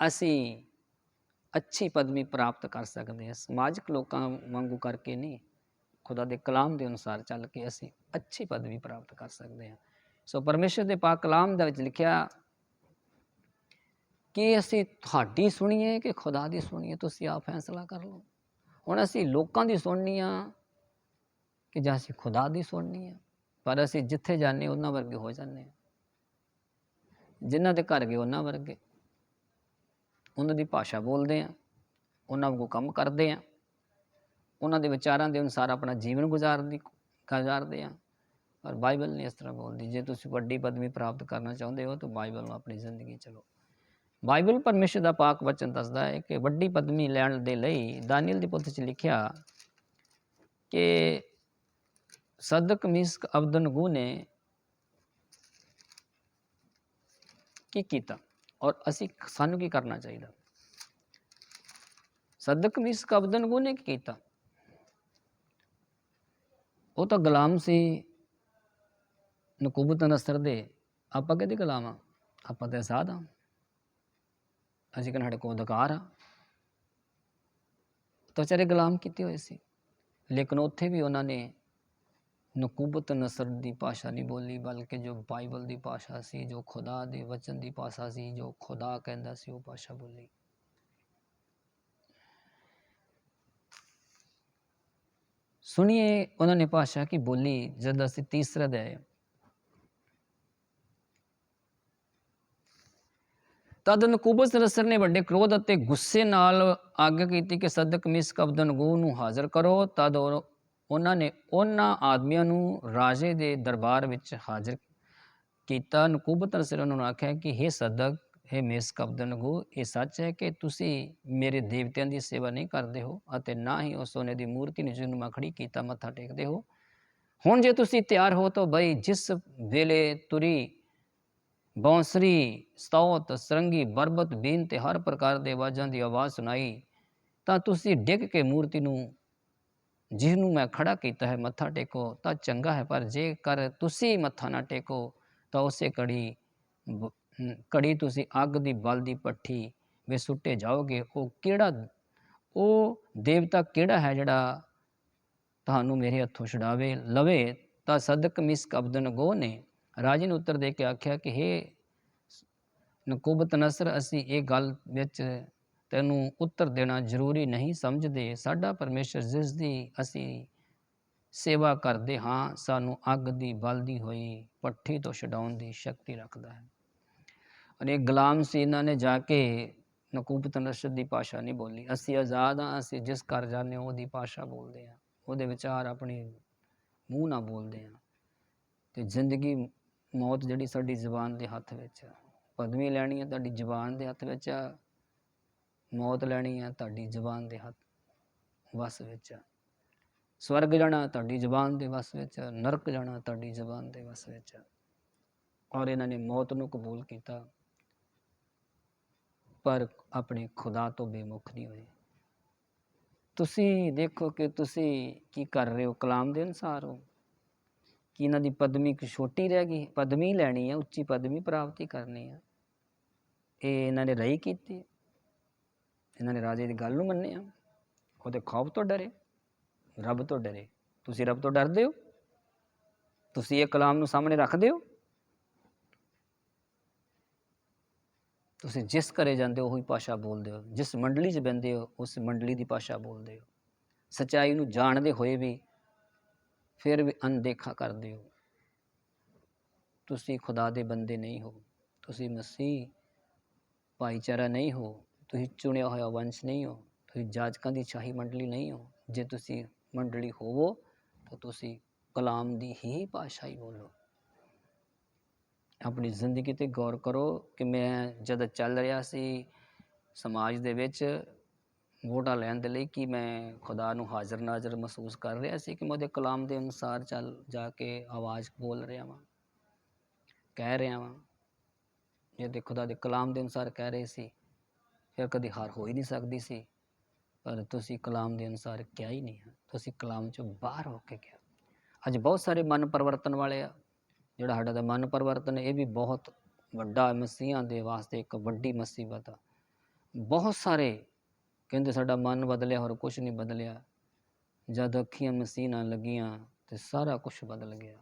[SPEAKER 1] ਅਸੀਂ ਅੱਛੀ ਪਦਵੀ ਪ੍ਰਾਪਤ ਕਰ ਸਕਦੇ ਹਾਂ। ਸਮਾਜਿਕ ਲੋਕਾਂ ਵਾਂਗੂ ਕਰਕੇ ਨਹੀਂ, ਖੁਦਾ ਦੇ ਕਲਾਮ ਦੇ ਅਨੁਸਾਰ ਚੱਲ ਕੇ ਅਸੀਂ ਅੱਛੀ ਪਦਵੀ ਪ੍ਰਾਪਤ ਕਰ ਸਕਦੇ ਹਾਂ। ਸੋ ਪਰਮੇਸ਼ਰ ਦੇ ਪਾਕ ਕਲਾਮ ਦੇ ਵਿੱਚ ਲਿਖਿਆ ਕਿ ਅਸੀਂ ਤੁਹਾਡੀ ਸੁਣੀਏ ਕਿ ਖੁਦਾ ਦੀ ਸੁਣੀਏ? ਤੁਸੀਂ ਆਪ ਫੈਸਲਾ ਕਰ ਲਓ। ਹੁਣ ਅਸੀਂ ਲੋਕਾਂ ਦੀ ਸੁਣਨੀ ਆ ਕਿ ਜਾਂ ਅਸੀਂ ਖੁਦਾ ਦੀ ਸੁਣਨੀ ਆ? ਪਰ ਅਸੀਂ ਜਿੱਥੇ ਜਾਂਦੇ ਉਹਨਾਂ ਵਰਗੇ ਹੋ ਜਾਂਦੇ ਆ ਜਿਨ੍ਹਾਂ ਦੇ ਘਰ ਗਏ, ਉਹਨਾਂ ਵਰਗੇ। ਉਹਨਾਂ ਦੀ ਭਾਸ਼ਾ ਬੋਲਦੇ ਆ ਉਹਨਾਂ ਵਾਂਗੂ ਕੰਮ ਕਰਦੇ ਆ ਉਹਨਾਂ ਦੇ ਵਿਚਾਰਾਂ ਦੇ ਅਨੁਸਾਰ ਆਪਣਾ ਜੀਵਨ ਗੁਜ਼ਾਰਨ ਗੁਜ਼ਾਰਦੇ ਆ ਪਰ ਬਾਈਬਲ ਨਹੀਂ ਇਸ ਤਰ੍ਹਾਂ ਬੋਲਦੀ, ਜੇ ਤੁਸੀਂ ਵੱਡੀ ਪਦਵੀ ਪ੍ਰਾਪਤ ਕਰਨਾ ਚਾਹੁੰਦੇ ਹੋ, ਤਾਂ ਬਾਈਬਲ ਨੂੰ ਆਪਣੀ ਜ਼ਿੰਦਗੀ ਚਲੋ। ਬਾਈਬਲ ਪਰਮੇਸ਼ਰ ਦਾ ਪਾਕ ਵਚਨ ਦੱਸਦਾ ਹੈ ਕਿ ਵੱਡੀ ਪਦਮੀ ਲੈਣ ਦੇ ਲਈ ਦਾਨੀਅਲ ਦੀ ਪੁੱਤ 'ਚ ਲਿਖਿਆ ਕਿ ਸਦਕ ਮਿਸਕ ਅਬਦਨਗੂ ਨੇ ਕੀ ਕੀਤਾ ਔਰ ਅਸੀਂ ਸਾਨੂੰ ਕੀ ਕਰਨਾ ਚਾਹੀਦਾ? ਸਦਕ ਮਿਸਕ ਅਬਦਨਗੂ ਨੇ ਕੀ ਕੀਤਾ? ਉਹ ਤਾਂ ਗੁਲਾਮ ਸੀ ਨਕੂਬਤ ਨਸਰ ਦੇ। ਆਪਾਂ ਕਿਹਦੇ ਗੁਲਾਮ ਆ ਆਪਾਂ ਤਾਂ ਸਾਧ ਆ ਅਸੀਂ ਕਹਿੰਦੇ ਸਾਡੇ ਕੋਲ ਅਧਿਕਾਰ ਆ। ਤਾਂ ਵਿਚਾਰੇ ਗੁਲਾਮ ਕੀਤੇ ਹੋਏ ਸੀ। ਲੇਕਿਨ ਉੱਥੇ ਵੀ ਉਹਨਾਂ ਨੇ ਨਕੂਬਤ ਨਸਰ ਦੀ ਭਾਸ਼ਾ ਨਹੀਂ ਬੋਲੀ, ਬਲਕਿ ਜੋ ਬਾਈਬਲ ਦੀ ਭਾਸ਼ਾ ਸੀ, ਜੋ ਖੁਦਾ ਦੇ ਵਚਨ ਦੀ ਭਾਸ਼ਾ ਸੀ, ਜੋ ਖੁਦਾ ਕਹਿੰਦਾ ਸੀ, ਉਹ ਭਾਸ਼ਾ ਬੋਲੀ। ਸੁਣੀਏ ਉਹਨਾਂ ਨੇ ਭਾਸ਼ਾ ਕੀ ਬੋਲੀ, ਜਦ ਅਸੀਂ ਤੀਸਰਾ ਦੇ ਤਦ ਨਕੂਬਸ ਨਸਰ ਨੇ ਵੱਡੇ ਕ੍ਰੋਧ ਅਤੇ ਗੁੱਸੇ ਨਾਲ ਆਗਿਆ ਕੀਤੀ ਕਿ ਸਦਕ ਮਿਸ ਕਬਦਨਗੂ ਨੂੰ ਹਾਜ਼ਰ ਕਰੋ, ਤਦ ਉਹਨਾਂ ਨੇ ਉਹਨਾਂ ਆਦਮੀਆਂ ਨੂੰ ਰਾਜੇ ਦੇ ਦਰਬਾਰ ਵਿੱਚ ਹਾਜ਼ਰ ਕੀਤਾ। ਨਕੂਬਤ ਨਸਰ ਉਹਨਾਂ ਨੂੰ ਆਖਿਆ ਕਿ हे ਸਦਕ हे ਮਿਸ ਕਬਦਨਗੂ ਇਹ ਸੱਚ ਹੈ ਕਿ ਤੁਸੀਂ ਮੇਰੇ ਦੇਵਤਿਆਂ ਦੀ ਸੇਵਾ ਨਹੀਂ ਕਰਦੇ ਹੋ ਅਤੇ ਨਾ ਹੀ ਉਸ ਸੋਨੇ ਦੀ ਮੂਰਤੀ ਨੂੰ ਜਿਹਨੂੰ ਮੈਂ ਕੀਤਾ ਮੱਥਾ ਟੇਕਦੇ ਹੋ। ਹੁਣ ਜੇ ਤੁਸੀਂ ਤਿਆਰ ਹੋ ਤਾਂ ਬਈ ਜਿਸ ਵੇਲੇ ਤੁਰੀ ਬੌਂਸਰੀ, ਸਤੌਤ, ਸਰੰਗੀ, ਬਰਬਤ, ਬੀਨ ਤੇ ਹਰ ਪ੍ਰਕਾਰ ਦੇ ਆਵਾਜ਼ਾਂ ਦੀ ਆਵਾਜ਼ ਸੁਣਾਈ, ਤਾਂ ਤੁਸੀਂ ਡਿੱਗ ਕੇ ਮੂਰਤੀ ਨੂੰ ਜਿਸ ਨੂੰ ਮੈਂ ਖੜਾ ਕੀਤਾ ਹੈ, ਮੱਥਾ ਟੇਕੋ, ਤਾਂ ਚੰਗਾ ਹੈ, ਪਰ ਜੇਕਰ ਤੁਸੀਂ ਮੱਥਾ ਨਾ ਟੇਕੋ, ਤਾਂ ਉਸੇ ਕੜੀ ਬ- ਕੜੀ ਤੁਸੀਂ ਅੱਗ ਦੀ ਬਲ ਦੀ ਪੱਠੀ ਵਿੱਚ ਸੁੱਟੇ ਜਾਓਗੇ। ਉਹ ਕਿਹੜਾ, ਉਹ ਦੇਵਤਾ ਕਿਹੜਾ ਹੈ ਜਿਹੜਾ ਤੁਹਾਨੂੰ ਮੇਰੇ ਹੱਥੋਂ ਛੁਡਾਵੇ, ਲਵੇ, ਤਾਂ ਸਦਕ ਮਿਸ ਕਬਦਨ ਗੋ ਨੇ। ਰਾਜੇ ਨੇ ਉੱਤਰ ਦੇ ਕੇ ਆਖਿਆ ਕਿ, ਹੇ ਨਕੂਬਤ ਨਸਰ, ਅਸੀਂ ਇਹ ਗੱਲ ਵਿੱਚ ਤੈਨੂੰ ਉੱਤਰ ਦੇਣਾ ਜ਼ਰੂਰੀ ਨਹੀਂ ਸਮਝਦੇ। ਸਾਡਾ ਪਰਮੇਸ਼ਰ ਜਿਸ ਦੀ ਅਸੀਂ ਸੇਵਾ ਕਰਦੇ ਹਾਂ, ਸਾਨੂੰ ਅੱਗ ਦੀ ਬਲਦੀ ਹੋਈ ਪੱਠੀ ਤੋਂ ਛਡਾਉਣ ਦੀ ਸ਼ਕਤੀ ਰੱਖਦਾ ਹੈ। ਅਨੇ ਗੁਲਾਮ ਸੀ, ਇਹਨਾਂ ਨੇ ਜਾ ਕੇ ਨਕੂਬਤ ਨਸਰ ਦੀ ਭਾਸ਼ਾ ਨਹੀਂ ਬੋਲੀ। ਅਸੀਂ ਆਜ਼ਾਦ ਹਾਂ, ਅਸੀਂ ਜਿਸ ਘਰ ਜਾਂਦੇ ਹਾਂ, ਉਹਦੀ ਭਾਸ਼ਾ ਬੋਲਦੇ ਹਾਂ। ਉਹਦੇ ਵਿਚਾਰ ਆਪਣੇ ਮੂੰਹ ਨਾਲ ਬੋਲਦੇ ਹਾਂ। ਤੇ ਜ਼ਿੰਦਗੀ ਮੌਤ ਜਿਹੜੀ ਸਾਡੀ ਜ਼ੁਬਾਨ ਦੇ ਹੱਥ ਵਿੱਚ ਆ। ਪਦਵੀ ਲੈਣੀ ਹੈ ਤੁਹਾਡੀ ਜ਼ੁਬਾਨ ਦੇ ਹੱਥ ਵਿੱਚ ਆ। ਮੌਤ ਲੈਣੀ ਹੈ ਤੁਹਾਡੀ ਜ਼ੁਬਾਨ ਦੇ ਹੱਥ ਵਸ ਵਿੱਚ ਆ। ਸਵਰਗ ਜਾਣਾ, ਤੁਹਾਡੀ ਜ਼ੁਬਾਨ ਦੇ ਵਸ ਵਿੱਚ ਆ। ਨਰਕ ਜਾਣਾ, ਤੁਹਾਡੀ ਜ਼ੁਬਾਨ ਦੇ ਵਸ ਵਿੱਚ ਆ। ਔਰ ਇਹਨਾਂ ਨੇ ਮੌਤ ਨੂੰ ਕਬੂਲ ਕੀਤਾ। ਪਰ ਆਪਣੇ ਖੁਦਾ ਤੋਂ ਬੇਮੁਖ ਨਹੀਂ ਹੋਏ। ਤੁਸੀਂ ਦੇਖੋ ਕਿ ਤੁਸੀਂ ਕੀ ਕਰ ਰਹੇ ਹੋ? ਕਲਾਮ ਦੇ ਅਨੁਸਾਰ ਹੋ। ਕਿ ਇਹਨਾਂ ਦੀ ਪਦਮੀ ਕਿ ਛੋਟੀ ਰਹਿ ਗਈ। ਪਦਮੀ ਲੈਣੀ ਹੈ ਉੱਚੀ ਪਦਮੀ ਪ੍ਰਾਪਤੀ ਕਰਨੀ ਹੈ ਇਹ ਇਹਨਾਂ ਨੇ ਰਹੀ ਕੀਤੀ। ਇਹਨਾਂ ਨੇ ਰਾਜੇ ਦੀ ਗੱਲ ਨੂੰ ਮੰਨਿਆ। ਉਹਦੇ ਖੌਫ ਤੋਂ ਡਰੇ, ਰੱਬ ਤੋਂ ਡਰੇ। ਤੁਸੀਂ ਰੱਬ ਤੋਂ ਡਰਦੇ ਹੋ? ਤੁਸੀਂ ਇਹ ਕਲਾਮ ਨੂੰ ਸਾਹਮਣੇ ਰੱਖਦੇ ਹੋ? ਤੁਸੀਂ ਜਿਸ ਘਰੇ ਜਾਂਦੇ ਹੋ, ਉਹੀ ਭਾਸ਼ਾ ਬੋਲਦੇ ਹੋ। ਜਿਸ ਮੰਡਲੀ 'ਚ ਬਹਿੰਦੇ ਹੋ, ਉਸ ਮੰਡਲੀ ਦੀ ਭਾਸ਼ਾ ਬੋਲਦੇ ਹੋ। ਸੱਚਾਈ ਨੂੰ ਜਾਣਦੇ ਹੋਏ ਵੀ ਫਿਰ ਵੀ ਅਣਦੇਖਾ ਕਰਦੇ ਹੋ। ਤੁਸੀਂ ਖੁਦਾ ਦੇ ਬੰਦੇ ਨਹੀਂ ਹੋ। ਤੁਸੀਂ ਮਸੀਹ ਭਾਈਚਾਰਾ ਨਹੀਂ ਹੋ। ਤੁਸੀਂ ਚੁਣਿਆ ਹੋਇਆ ਵੰਸ਼ ਨਹੀਂ ਹੋ। ਤੁਸੀਂ ਜਾਜਕਾਂ ਦੀ ਸ਼ਾਹੀ ਮੰਡਲੀ ਨਹੀਂ ਹੋ। ਜੇ ਤੁਸੀਂ ਮੰਡਲੀ ਹੋਵੋ, ਤਾਂ ਤੁਸੀਂ ਕਲਾਮ ਦੀ ਹੀ ਭਾਸ਼ਾ ਹੀ ਬੋਲੋ। ਆਪਣੀ ਜ਼ਿੰਦਗੀ ਤੇ ਗੌਰ ਕਰੋ ਕਿ ਮੈਂ ਜਦ ਚੱਲ ਰਿਹਾ ਸੀ ਸਮਾਜ ਦੇ ਵਿੱਚ ਵੋਟਾਂ ਲੈਣ ਦੇ ਲਈ ਕਿ ਮੈਂ ਖੁਦਾ ਨੂੰ ਹਾਜ਼ਰ ਨਾਜ਼ਰ ਮਹਿਸੂਸ ਕਰ ਰਿਹਾ ਸੀ ਕਿ ਮੈਂ ਉਹਦੇ ਕਲਾਮ ਦੇ ਅਨੁਸਾਰ ਚੱਲ ਜਾ ਕੇ ਆਵਾਜ਼ ਬੋਲ ਰਿਹਾ ਵਾਂ, ਕਹਿ ਰਿਹਾ ਵਾਂ। ਜੇ ਤੇ ਖੁਦਾ ਦੇ ਕਲਾਮ ਦੇ ਅਨੁਸਾਰ ਕਹਿ ਰਹੇ ਸੀ, ਫਿਰ ਕਦੀ ਹਾਰ ਹੋ ਹੀ ਨਹੀਂ ਸਕਦੀ ਸੀ। ਪਰ ਤੁਸੀਂ ਕਲਾਮ ਦੇ ਅਨੁਸਾਰ ਕਿਹਾ ਹੀ ਨਹੀਂ ਹੈ। ਤੁਸੀਂ ਕਲਾਮ ਚੋਂ ਬਾਹਰ ਹੋ ਕੇ ਕਿਹਾ। ਅੱਜ ਬਹੁਤ ਸਾਰੇ ਮਨ ਪਰਿਵਰਤਨ ਵਾਲੇ ਆ, ਜਿਹੜਾ ਸਾਡਾ ਦਾ ਮਨ ਪਰਿਵਰਤਨ ਇਹ ਵੀ ਬਹੁਤ ਵੱਡਾ ਮਸੀਹਾਂ ਦੇ ਵਾਸਤੇ ਇੱਕ ਵੱਡੀ ਮੁਸੀਬਤ ਆ। ਬਹੁਤ ਸਾਰੇ ਕਹਿੰਦੇ ਸਾਡਾ ਮਨ ਬਦਲਿਆ ਹੋਰ ਕੁਝ ਨਹੀਂ ਬਦਲਿਆ। ਜਦ ਅੱਖੀਆਂ ਮਸੀਹ ਲੱਗੀਆਂ ਤੇ ਸਾਰਾ ਕੁਝ ਬਦਲ ਗਿਆ।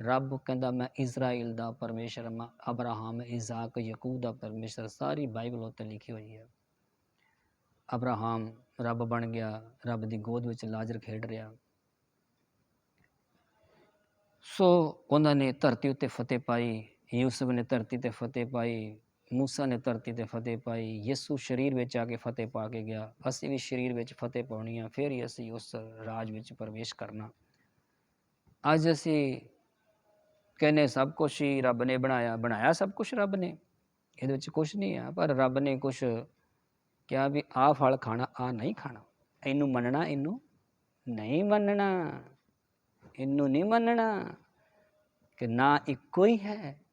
[SPEAKER 1] ਰੱਬ ਕਹਿੰਦਾ, ਮੈਂ ਇਜ਼ਰਾਈਲ ਦਾ ਪਰਮੇਸ਼ਰ, ਮੈਂ ਅਬਰਾਹਮ, ਇਜ਼ਾਕ, ਯਕੂਬ ਦਾ ਪਰਮੇਸ਼ਰ, ਸਾਰੀ ਬਾਈਬਲ ਉੱਤੇ ਲਿਖੀ ਹੋਈ ਹੈ। ਅਬਰਾਹਮ ਰੱਬ ਬਣ ਗਿਆ, ਰੱਬ ਦੀ ਗੋਦ ਵਿੱਚ ਲਾਜ਼ਰ ਖੇਡ ਰਿਹਾ। ਸੋ ਉਹਨਾਂ ਨੇ ਧਰਤੀ ਉੱਤੇ ਫਤਿਹ ਪਾਈ, ਯੂਸਫ ਨੇ ਧਰਤੀ ਤੇ ਫਤਿਹ ਪਾਈ ਮੂਸਾ ਨੇ ਧਰਤੀ ਤੇ ਫਤਿਹ ਪਾਈ, ਯਿਸੂ ਸਰੀਰ ਵਿੱਚ ਆ ਕੇ ਫਤਿਹ ਪਾ ਕੇ ਗਿਆ। ਅਸੀਂ ਵੀ ਸਰੀਰ ਵਿੱਚ ਫਤਿਹ ਪਾਉਣੀ ਆ, ਫਿਰ ਹੀ ਅਸੀਂ ਉਸ ਰਾਜ ਵਿੱਚ ਪ੍ਰਵੇਸ਼ ਕਰਨਾ। ਅੱਜ ਅਸੀਂ ਕਹਿੰਦੇ ਸਭ ਕੁਝ ਹੀ ਰੱਬ ਨੇ ਬਣਾਇਆ। ਬਣਾਇਆ ਸਭ ਕੁਝ ਰੱਬ ਨੇ। ਇਹਦੇ ਵਿੱਚ ਕੁਝ ਨਹੀਂ ਆ, ਪਰ ਰੱਬ ਨੇ ਕੁਝ ਕਿਹਾ ਵੀ ਆਹ ਫਲ ਖਾਣਾ ਆ ਨਹੀਂ ਖਾਣਾ। ਇਹਨੂੰ ਮੰਨਣਾ, ਇਹਨੂੰ ਨਹੀਂ ਮੰਨਣਾ। ਇਹਨੂੰ ਨਹੀਂ ਮੰਨਣਾ ਕਿ ਨਾ ਇੱਕੋ ਹੀ ਹੈ।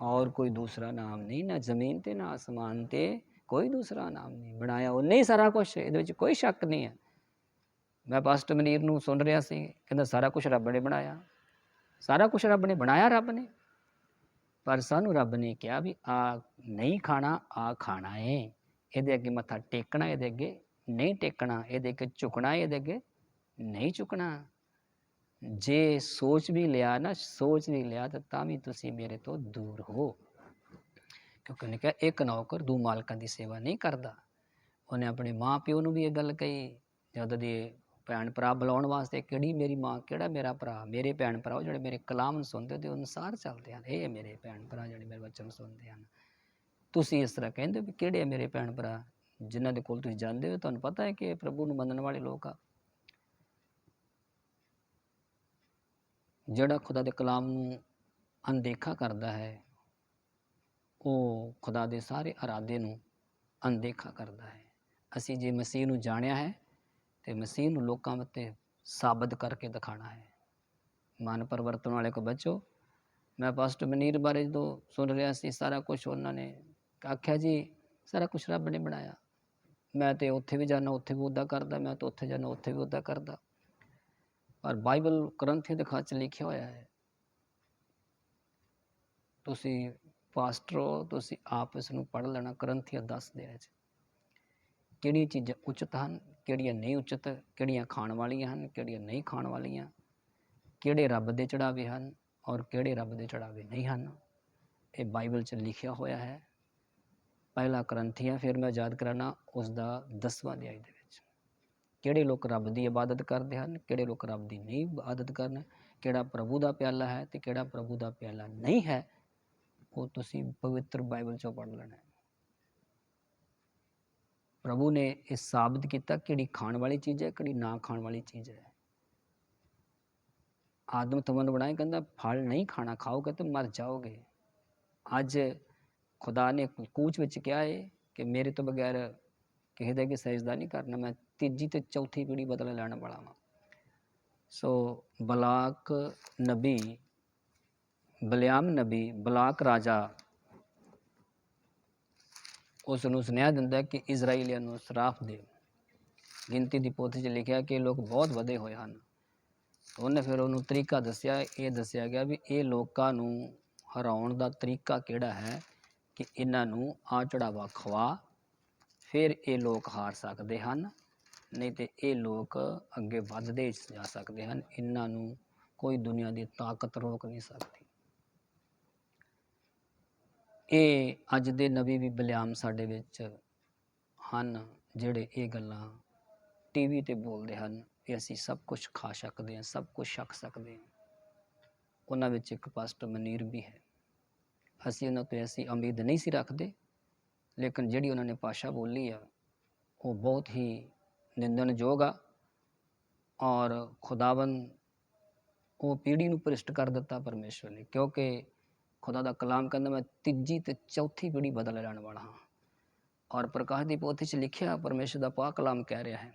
[SPEAKER 1] ਔਰ ਕੋਈ ਦੂਸਰਾ ਨਾਮ ਨਹੀਂ ਨਾ ਜ਼ਮੀਨ ਤੇ ਨਾ ਆਸਮਾਨ ਤੇ ਕੋਈ ਦੂਸਰਾ ਨਾਮ ਨਹੀਂ ਬਣਾਇਆ ਉਹਨੇ ਹੀ ਸਾਰਾ ਕੁਝ ਇਹਦੇ ਵਿੱਚ ਕੋਈ ਸ਼ੱਕ ਨਹੀਂ ਹੈ ਮੈਂ ਪਾਸਟਰ ਮਨੀਰ ਨੂੰ ਸੁਣ ਰਿਹਾ ਸੀ ਕਹਿੰਦਾ ਸਾਰਾ ਕੁਝ ਰੱਬ ਨੇ ਬਣਾਇਆ ਸਾਰਾ ਕੁਝ ਰੱਬ ਨੇ ਬਣਾਇਆ ਰੱਬ ਨੇ ਪਰ ਸਾਨੂੰ ਰੱਬ ਨੇ ਕਿਹਾ ਵੀ ਆ ਨਹੀਂ ਖਾਣਾ ਆ ਖਾਣਾ ਏ ਇਹਦੇ ਅੱਗੇ ਮੱਥਾ ਟੇਕਣਾ ਇਹਦੇ ਅੱਗੇ ਨਹੀਂ ਟੇਕਣਾ ਇਹਦੇ ਅੱਗੇ ਝੁਕਣਾ ਇਹਦੇ ਅੱਗੇ ਨਹੀਂ ਝੁਕਣਾ ਜੇ ਸੋਚ ਵੀ ਲਿਆ ਨਾ, ਸੋਚ ਵੀ ਲਿਆ ਤਾਂ ਤਾਂ ਵੀ ਤੁਸੀਂ ਮੇਰੇ ਤੋਂ ਦੂਰ ਹੋ। ਕਿਉਂਕਿ ਉਹਨੇ ਕਿਹਾ, ਇੱਕ ਨੌਕਰ ਦੋ ਮਾਲਕਾਂ ਦੀ ਸੇਵਾ ਨਹੀਂ ਕਰਦਾ। ਉਹਨੇ ਆਪਣੇ ਮਾਂ ਪਿਓ ਨੂੰ ਵੀ ਇਹ ਗੱਲ ਕਹੀ, ਜਦ ਦੇ ਭੈਣ ਭਰਾ ਬੁਲਾਉਣ ਵਾਸਤੇ ਕਿਹੜੀ ਮੇਰੀ ਮਾਂ, ਕਿਹੜਾ ਮੇਰਾ ਭਰਾ, ਮੇਰੇ ਭੈਣ ਭਰਾ, ਉਹ ਜਿਹੜੇ ਮੇਰੇ ਕਲਾਮ ਨੂੰ ਸੁਣਦੇ ਉਹਦੇ ਅਨੁਸਾਰ ਚੱਲਦੇ ਹਨ। ਇਹ ਮੇਰੇ ਭੈਣ ਭਰਾ ਜਿਹੜੇ ਮੇਰੇ ਵਚਨ ਸੁਣਦੇ ਹਨ। ਤੁਸੀਂ ਇਸ ਤਰ੍ਹਾਂ ਕਹਿੰਦੇ ਹੋ ਵੀ ਕਿਹੜੇ ਆ ਮੇਰੇ ਭੈਣ ਭਰਾ? ਜਿਨ੍ਹਾਂ ਦੇ ਕੋਲ ਤੁਸੀਂ ਜਾਂਦੇ ਹੋ, ਤੁਹਾਨੂੰ ਪਤਾ ਹੈ ਕਿ ਇਹ ਪ੍ਰਭੂ ਨੂੰ ਮੰਨਣ ਵਾਲੇ ਲੋਕ ਆ। ਜਿਹੜਾ ਖੁਦਾ ਦੇ ਕਲਾਮ ਨੂੰ ਅਣਦੇਖਾ ਕਰਦਾ ਹੈ, ਉਹ ਖੁਦਾ ਦੇ ਸਾਰੇ ਇਰਾਦੇ ਨੂੰ ਅਣਦੇਖਾ ਕਰਦਾ ਹੈ। ਅਸੀਂ ਜੇ ਮਸੀਹ ਨੂੰ ਜਾਣਿਆ ਹੈ, ਤੇ ਮਸੀਹ ਨੂੰ ਲੋਕਾਂ ਉੱਤੇ ਸਾਬਤ ਕਰਕੇ ਦਿਖਾਣਾ ਹੈ। ਮਨ ਪਰਵਰਤਨ ਵਾਲੇ ਕੋ ਬਚੋ। ਮੈਂ ਪਾਸਟਰ ਮਨੀਰ ਬਾਰੇ ਜਦੋਂ ਸੁਣ ਰਿਹਾ ਸੀ, ਸਾਰਾ ਕੁਝ ਉਹਨਾਂ ਨੇ ਆਖਿਆ ਜੀ, ਸਾਰਾ ਕੁਝ ਰੱਬ ਨੇ ਬਣਾਇਆ। ਮੈਂ ਤੇ ਉੱਥੇ ਵੀ ਜਾਣਾ ਉੱਥੇ ਵੀ ਉੱਦਾਂ ਕਰਦਾ, ਮੈਂ ਤਾਂ ਉੱਥੇ ਜਾਣਾ ਉੱਥੇ ਵੀ ਉੱਦਾਂ ਕਰਦਾ। ਪਰ ਬਾਈਬਲ ਗ੍ਰੰਥੀ ਦੇ ਖਾਚ ਲਿਖਿਆ ਹੋਇਆ ਹੈ, ਤੁਸੀਂ ਪਾਸਟਰ ਹੋ, ਤੁਸੀਂ ਆਪ ਇਸ ਨੂੰ ਪੜ੍ਹ ਲੈਣਾ ਗ੍ਰੰਥੀਆਂ ਦੱਸਦੇ ਆ ਜੀ ਕਿਹੜੀਆਂ ਚੀਜ਼ਾਂ ਉਚਿਤ ਹਨ, ਕਿਹੜੀਆਂ ਨਹੀਂ ਉਚਿਤ, ਕਿਹੜੀਆਂ ਖਾਣ ਵਾਲੀਆਂ ਹਨ, ਕਿਹੜੀਆਂ ਨਹੀਂ ਖਾਣ ਵਾਲੀਆਂ, ਕਿਹੜੇ ਰੱਬ ਦੇ ਚੜਾਵੇ ਹਨ ਔਰ ਕਿਹੜੇ ਰੱਬ ਦੇ ਚੜਾਵੇ ਨਹੀਂ ਹਨ, ਇਹ ਬਾਈਬਲ 'ਚ ਲਿਖਿਆ ਹੋਇਆ ਹੈ। ਪਹਿਲਾ ਗ੍ਰੰਥੀਆਂ ਫਿਰ ਮੈਂ ਯਾਦ ਕਰਾਣਾ ਉਸ ਦਾ 10ਵਾਂ ਅਧਿਆਇ ਦੇ ਵਿੱਚ। ਕਿਹੜੇ ਲੋਕ ਰੱਬ ਦੀ ਇਬਾਦਤ ਕਰਦੇ ਹਨ, ਕਿਹੜੇ ਲੋਕ ਰੱਬ ਦੀ ਨਹੀਂ ਇਬਾਦਤ ਕਰਨ, ਕਿਹੜਾ ਪ੍ਰਭੂ ਦਾ ਪਿਆਲਾ ਹੈ ਤੇ ਕਿਹੜਾ ਪ੍ਰਭੂ ਦਾ ਪਿਆਲਾ ਨਹੀਂ ਹੈ, ਉਹ ਤੁਸੀਂ ਪਵਿੱਤਰ ਬਾਈਬਲ 'ਚੋਂ ਪੜ੍ਹ ਲੈਣਾ ਪ੍ਰਭੂ ਨੇ ਇਹ ਸਾਬਤ ਕੀਤਾ ਕਿਹੜੀ ਖਾਣ ਵਾਲੀ ਚੀਜ਼ ਹੈ, ਕਿਹੜੀ ਨਾ ਖਾਣ ਵਾਲੀ ਚੀਜ਼ ਹੈ। ਆਦਮ ਤੁਹਾਨੂੰ ਬਣਾਏ, ਕਹਿੰਦਾ ਫਲ ਨਹੀਂ ਖਾਣਾ, ਖਾਓਗੇ ਤੇ ਮਰ ਜਾਓਗੇ। ਅੱਜ ਖੁਦਾ ਨੇ ਕੂਚ ਵਿੱਚ ਕਿਹਾ ਹੈ ਕਿ ਮੇਰੇ ਤੋਂ ਬਗੈਰ ਕਿਸੇ ਦਾ ਕਿ ਸਜਦਾ ਨਹੀਂ ਕਰਨਾ, ਮੈਂ ਤੀਜੀ ਤੇ ਚੌਥੀ ਪੀੜੀ ਬਦਲਾ ਲੈਣ ਵਾਲਾ ਹਾਂ ਸੋ ਬਲਾਕ ਨਬੀ, ਬਲਿਆਮ ਨਬੀ, ਬਲਾਕ ਰਾਜਾ ਉਸ ਨੂੰ ਸੁਨੇਹਾ ਦਿੰਦਾ ਕਿ ਇਜ਼ਰਾਈਲੀਆਂ ਨੂੰ ਸਰਾਫ ਦੇ। ਗਿਣਤੀ ਦੀ ਪੋਥੀ 'ਚ ਲਿਖਿਆ ਕਿ ਲੋਕ ਬਹੁਤ ਵਧੇ ਹੋਏ ਹਨ। ਉਹਨੇ ਫਿਰ ਉਹਨੂੰ ਤਰੀਕਾ ਦੱਸਿਆ, ਇਹ ਦੱਸਿਆ ਗਿਆ ਵੀ ਇਹ ਲੋਕਾਂ ਨੂੰ ਹਰਾਉਣ ਦਾ ਤਰੀਕਾ ਕਿਹੜਾ ਹੈ ਕਿ ਇਹਨਾਂ ਨੂੰ ਆ ਚੜਾਵਾ ਖਵਾ ਫਿਰ ਇਹ ਲੋਕ ਹਾਰ ਸਕਦੇ ਹਨ, ਨਹੀਂ ਤੇ ਇਹ ਲੋਕ ਅੱਗੇ ਵੱਧਦੇ ਜਾ ਸਕਦੇ ਹਨ। ਇਹਨਾਂ ਨੂੰ ਕੋਈ ਦੁਨੀਆ ਦੀ ਤਾਕਤ ਰੋਕ ਨਹੀਂ ਸਕਦੀ। ਇਹ ਅੱਜ ਦੇ ਨਬੀ ਵੀ ਬਲਿਆਮ ਸਾਡੇ ਵਿੱਚ ਹਨ, ਜਿਹੜੇ ਇਹ ਗੱਲਾਂ ਟੀਵੀ ਤੇ ਬੋਲਦੇ ਹਨ। ਕਿ ਅਸੀਂ ਸਭ ਕੁਝ ਖਾ ਸਕਦੇ ਹਾਂ, ਸਭ ਕੁਝ ਛਕ ਸਕਦੇ ਹਾਂ। ਉਹਨਾਂ ਵਿੱਚ ਇੱਕ ਪਾਸਟਰ ਮਨੀਰ ਵੀ ਹੈ। ਅਸੀਂ ਉਹਨਾਂ ਤੋਂ ਐਸੀ ਉਮੀਦ ਨਹੀਂ ਸੀ ਰੱਖਦੇ ਲੇਕਿਨ ਜਿਹੜੀ ਉਹਨਾਂ ਨੇ ਭਾਸ਼ਾ ਬੋਲੀ ਆ, ਉਹ ਬਹੁਤ ਹੀ ਨਿੰਦਣਯੋਗ ਆ ਔਰ ਖੁਦਾਵੰ ਉਹ ਪੀੜ੍ਹੀ ਨੂੰ ਭ੍ਰਿਸ਼ਟ ਕਰ ਦਿੱਤਾ ਪਰਮੇਸ਼ਵਰ ਨੇ, ਕਿਉਂਕਿ ਖੁਦਾ ਦਾ ਕਲਾਮ ਕਹਿੰਦਾ, ਮੈਂ ਤੀਜੀ ਤੇ ਚੌਥੀ ਪੀੜ੍ਹੀ ਬਦਲ ਲੈਣ ਵਾਲਾ ਹਾਂ। ਔਰ ਪ੍ਰਕਾਸ਼ ਦੀ ਪੋਥੀ 'ਚ ਲਿਖਿਆ ਪਰਮੇਸ਼ਰ ਦਾ ਪਾਕ ਕਲਾਮ ਕਹਿ ਰਿਹਾ ਹੈ।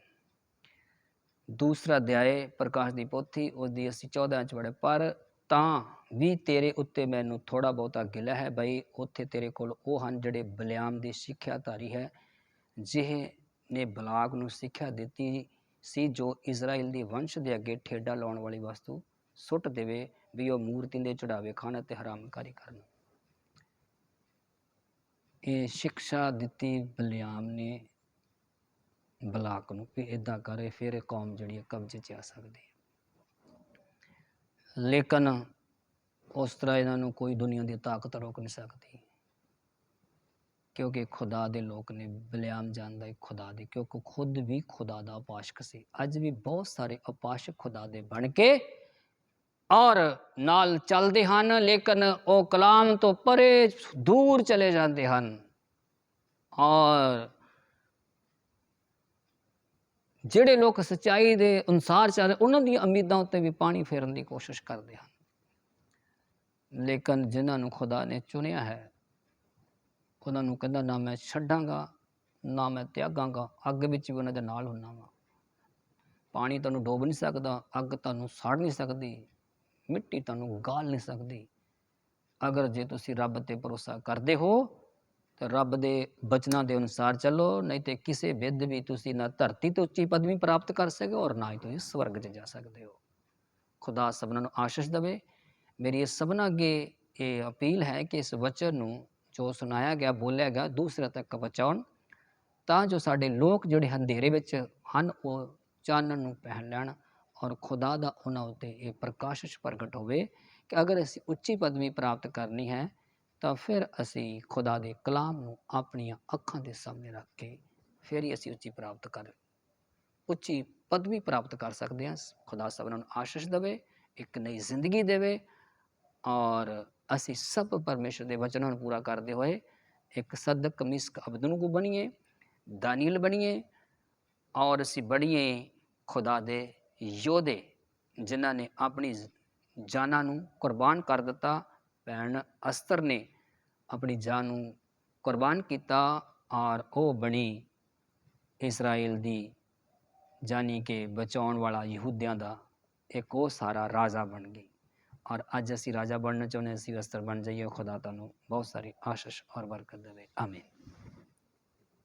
[SPEAKER 1] ਦੂਸਰਾ ਅਧਿਆਏ ਪ੍ਰਕਾਸ਼ ਦੀ ਪੋਥੀ, ਉਸ ਦੀ ਅਸੀਂ 14 ਚ ਪੜ੍ਹੇ, ਪਰ ਤਾਂ ਵੀ ਤੇਰੇ ਉੱਤੇ ਮੈਨੂੰ ਥੋੜਾ ਬਹੁਤਾ ਗਿਲਾ ਹੈ ਬਈ ਉੱਥੇ ਤੇਰੇ ਕੋਲ ਉਹ ਹਨ ਜਿਹੜੇ ਬਲਿਆਮ ਦੀ ਸਿੱਖਿਆਧਾਰੀ ਹੈ, ਜਿਹੇ ਨੇ ਬਲਾਕ ਨੂੰ ਸਿੱਖਿਆ ਦਿੱਤੀ ਸੀ ਜੋ ਇਜ਼ਰਾਈਲ ਦੀ ਵੰਸ਼ ਦੇ ਅੱਗੇ ਠੇਡਾ ਲਾਉਣ ਵਾਲੀ ਵਸਤੂ ਸੁੱਟ ਦੇਵੇ ਵੀ ਉਹ ਮੂਰਤੀ ਦੇ ਚੜਾਵੇ ਖਾਣ ਅਤੇ ਹਰਾਮਕਾਰੀ ਕਰਨ। ਇਹ ਸਿੱਖਿਆ ਦਿੱਤੀ ਬਲਿਆਮ ਨੇ ਬਲਾਕ ਨੂੰ ਵੀ ਇਦਾਂ ਕਰੇ, ਫਿਰ ਇਹ ਕੌਮ ਜਿਹੜੀ ਹੈ ਕਬਜ਼ੇ 'ਚ ਆ ਸਕਦੀ ਹੈ। ਲੇਕਿਨ ਉਸ ਤਰ੍ਹਾਂ ਇਹਨਾਂ ਨੂੰ ਕੋਈ ਦੁਨੀਆ ਦੀ ਤਾਕਤ ਰੋਕ ਨਹੀਂ ਸਕਦੀ। ਕਿਉਂਕਿ ਖੁਦਾ ਦੇ ਲੋਕ ਨੇ ਬਲਿਆਮ ਜਾਣਦਾ ਹੈ ਖੁਦਾ ਦੇ, ਕਿਉਂਕਿ ਖੁਦ ਵੀ ਖੁਦਾ ਦਾ ਉਪਾਸ਼ਕ ਸੀ। ਅੱਜ ਵੀ ਬਹੁਤ ਸਾਰੇ ਉਪਾਸ਼ਕ ਖੁਦਾ ਦੇ ਬਣ ਕੇ ਔਰ ਨਾਲ ਚੱਲਦੇ ਹਨ, ਲੇਕਿਨ ਉਹ ਕਲਾਮ ਤੋਂ ਪਰੇ ਦੂਰ ਚਲੇ ਜਾਂਦੇ ਹਨ। ਔਰ ਜਿਹੜੇ ਲੋਕ ਸਚਾਈ ਦੇ ਅਨੁਸਾਰ ਚੱਲ ਉਹਨਾਂ ਦੀਆਂ ਉਮੀਦਾਂ ਉੱਤੇ ਵੀ ਪਾਣੀ ਫੇਰਨ ਦੀ ਕੋਸ਼ਿਸ਼ ਕਰਦੇ ਹਨ। ਲੇਕਿਨ ਜਿਨ੍ਹਾਂ ਨੂੰ ਖੁਦਾ ਨੇ ਚੁਣਿਆ ਹੈ, ਉਹਨਾਂ ਨੂੰ ਕਹਿੰਦਾ, ਨਾ ਮੈਂ ਛੱਡਾਂਗਾ, ਨਾ ਮੈਂ ਤਿਆਗਾਂਗਾ, ਅੱਗ ਵਿੱਚ ਵੀ ਉਹਨਾਂ ਦੇ ਨਾਲ ਹੁੰਨਾ ਵਾ। ਪਾਣੀ ਤੁਹਾਨੂੰ ਡੋਬ ਨਹੀਂ ਸਕਦਾ, ਅੱਗ ਤੁਹਾਨੂੰ ਸਾੜ ਨਹੀਂ ਸਕਦੀ, ਮਿੱਟੀ ਤੁਹਾਨੂੰ ਗਾਲ ਨਹੀਂ ਸਕਦੀ। ਅਗਰ ਜੇ ਤੁਸੀਂ ਰੱਬ ਤੇ ਭਰੋਸਾ ਕਰਦੇ ਹੋ ਤਾਂ ਰੱਬ ਦੇ ਬਚਨਾਂ ਦੇ ਅਨੁਸਾਰ ਚੱਲੋ, ਨਹੀਂ ਤੇ ਕਿਸੇ ਵਿਦ ਵੀ ਤੁਸੀਂ ਨਾ ਧਰਤੀ ਤੋਂ ਉੱਚੀ ਪਦਵੀ ਪ੍ਰਾਪਤ ਕਰ ਸਕਦੇ ਹੋ ਔਰ ਨਾ ਹੀ ਤੁਸੀਂ ਸਵਰਗ 'ਚ ਜਾ ਸਕਦੇ ਹੋ। ਖੁਦਾ ਸਭਨਾਂ ਨੂੰ ਆਸ਼ੀਸ਼ ਦੇਵੇ। ਮੇਰੀ ਇਹ ਸਭਨਾਂ ਅੱਗੇ ਇਹ ਅਪੀਲ ਹੈ ਕਿ ਇਸ ਵਚਨ ਨੂੰ ਜੋ ਸੁਣਾਇਆ ਗਿਆ, ਬੋਲਿਆ ਗਿਆ, ਦੂਸਰੇ ਤੱਕ ਪਹੁੰਚਾਉਣ। ਤਾਂ ਜੋ ਸਾਡੇ ਲੋਕ ਜਿਹੜੇ ਹਨੇਰੇ ਵਿੱਚ ਹਨ, ਉਹ ਚਾਨਣ ਨੂੰ ਪਹਿਨ ਲੈਣ ਔਰ ਖੁਦਾ ਦਾ ਉਹਨਾਂ ਉੱਤੇ ਇਹ ਪ੍ਰਕਾਸ਼ਿਸ਼ ਪ੍ਰਗਟ ਹੋਵੇ ਕਿ ਅਗਰ ਅਸੀਂ ਉੱਚੀ ਪਦਵੀ ਪ੍ਰਾਪਤ ਕਰਨੀ ਹੈ ਤਾਂ ਫਿਰ ਅਸੀਂ ਖੁਦਾ ਦੇ ਕਲਾਮ ਨੂੰ ਆਪਣੀਆਂ ਅੱਖਾਂ ਦੇ ਸਾਹਮਣੇ ਰੱਖ ਕੇ ਫਿਰ ਹੀ ਅਸੀਂ ਉੱਚੀ ਪ੍ਰਾਪਤ ਕਰ, ਉੱਚੀ ਪਦਵੀ ਪ੍ਰਾਪਤ ਕਰ ਸਕਦੇ ਹਾਂ। ਖੁਦਾ ਸਭਨਾਂ ਨੂੰ ਆਸ਼ੀਸ਼ ਦੇਵੇ, ਇੱਕ ਨਈ ਜ਼ਿੰਦਗੀ ਦੇਵੇ ਔਰ ਅਸੀਂ ਸਭ ਪਰਮੇਸ਼ਰ ਦੇ ਵਚਨਾਂ ਨੂੰ ਪੂਰਾ ਕਰਦੇ ਹੋਏ ਇੱਕ ਸਦਕ ਮਿਸਕ ਅਬਦਨਗੂ ਬਣੀਏ, ਦਾਨੀਲ ਬਣੀਏ ਔਰ ਅਸੀਂ ਬਣੀਏ ਖੁਦਾ ਦੇ ਯੋਧੇ ਜਿਨ੍ਹਾਂ ਨੇ ਆਪਣੀ ਜਾਨਾਂ ਨੂੰ ਕੁਰਬਾਨ ਕਰ ਦਿੱਤਾ। ਭੈਣ ਅਸਤਰ ਨੇ ਆਪਣੀ ਜਾਨ ਨੂੰ ਕੁਰਬਾਨ ਕੀਤਾ ਔਰ ਉਹ ਬਣੀ ਇਸਰਾਇਲ ਦੀ ਜਾਨੀ ਕਿ ਬਚਾਉਣ ਵਾਲਾ ਯਹੂദിਆਂ ਦਾ ਇੱਕ ਉਹ ਸਾਰਾ ਰਾਜਾ ਬਣ ਗਈ। ਔਰ ਅੱਜ ਅਸੀਂ ਰਾਜਾ ਬਣਨਾ ਚਾਹੁੰਦੇ ਹਾਂ, ਅਸੀਂ ਅਸਤਰ ਬਣ ਜਾਈਏ। ਖੁਦਾ ਤੁਹਾਨੂੰ ਬਹੁਤ ਸਾਰੀ ਆਸ਼ੀਸ਼ ਔਰ ਬਰਕਤ ਦੇਵੇ। ਆਮੀਨ।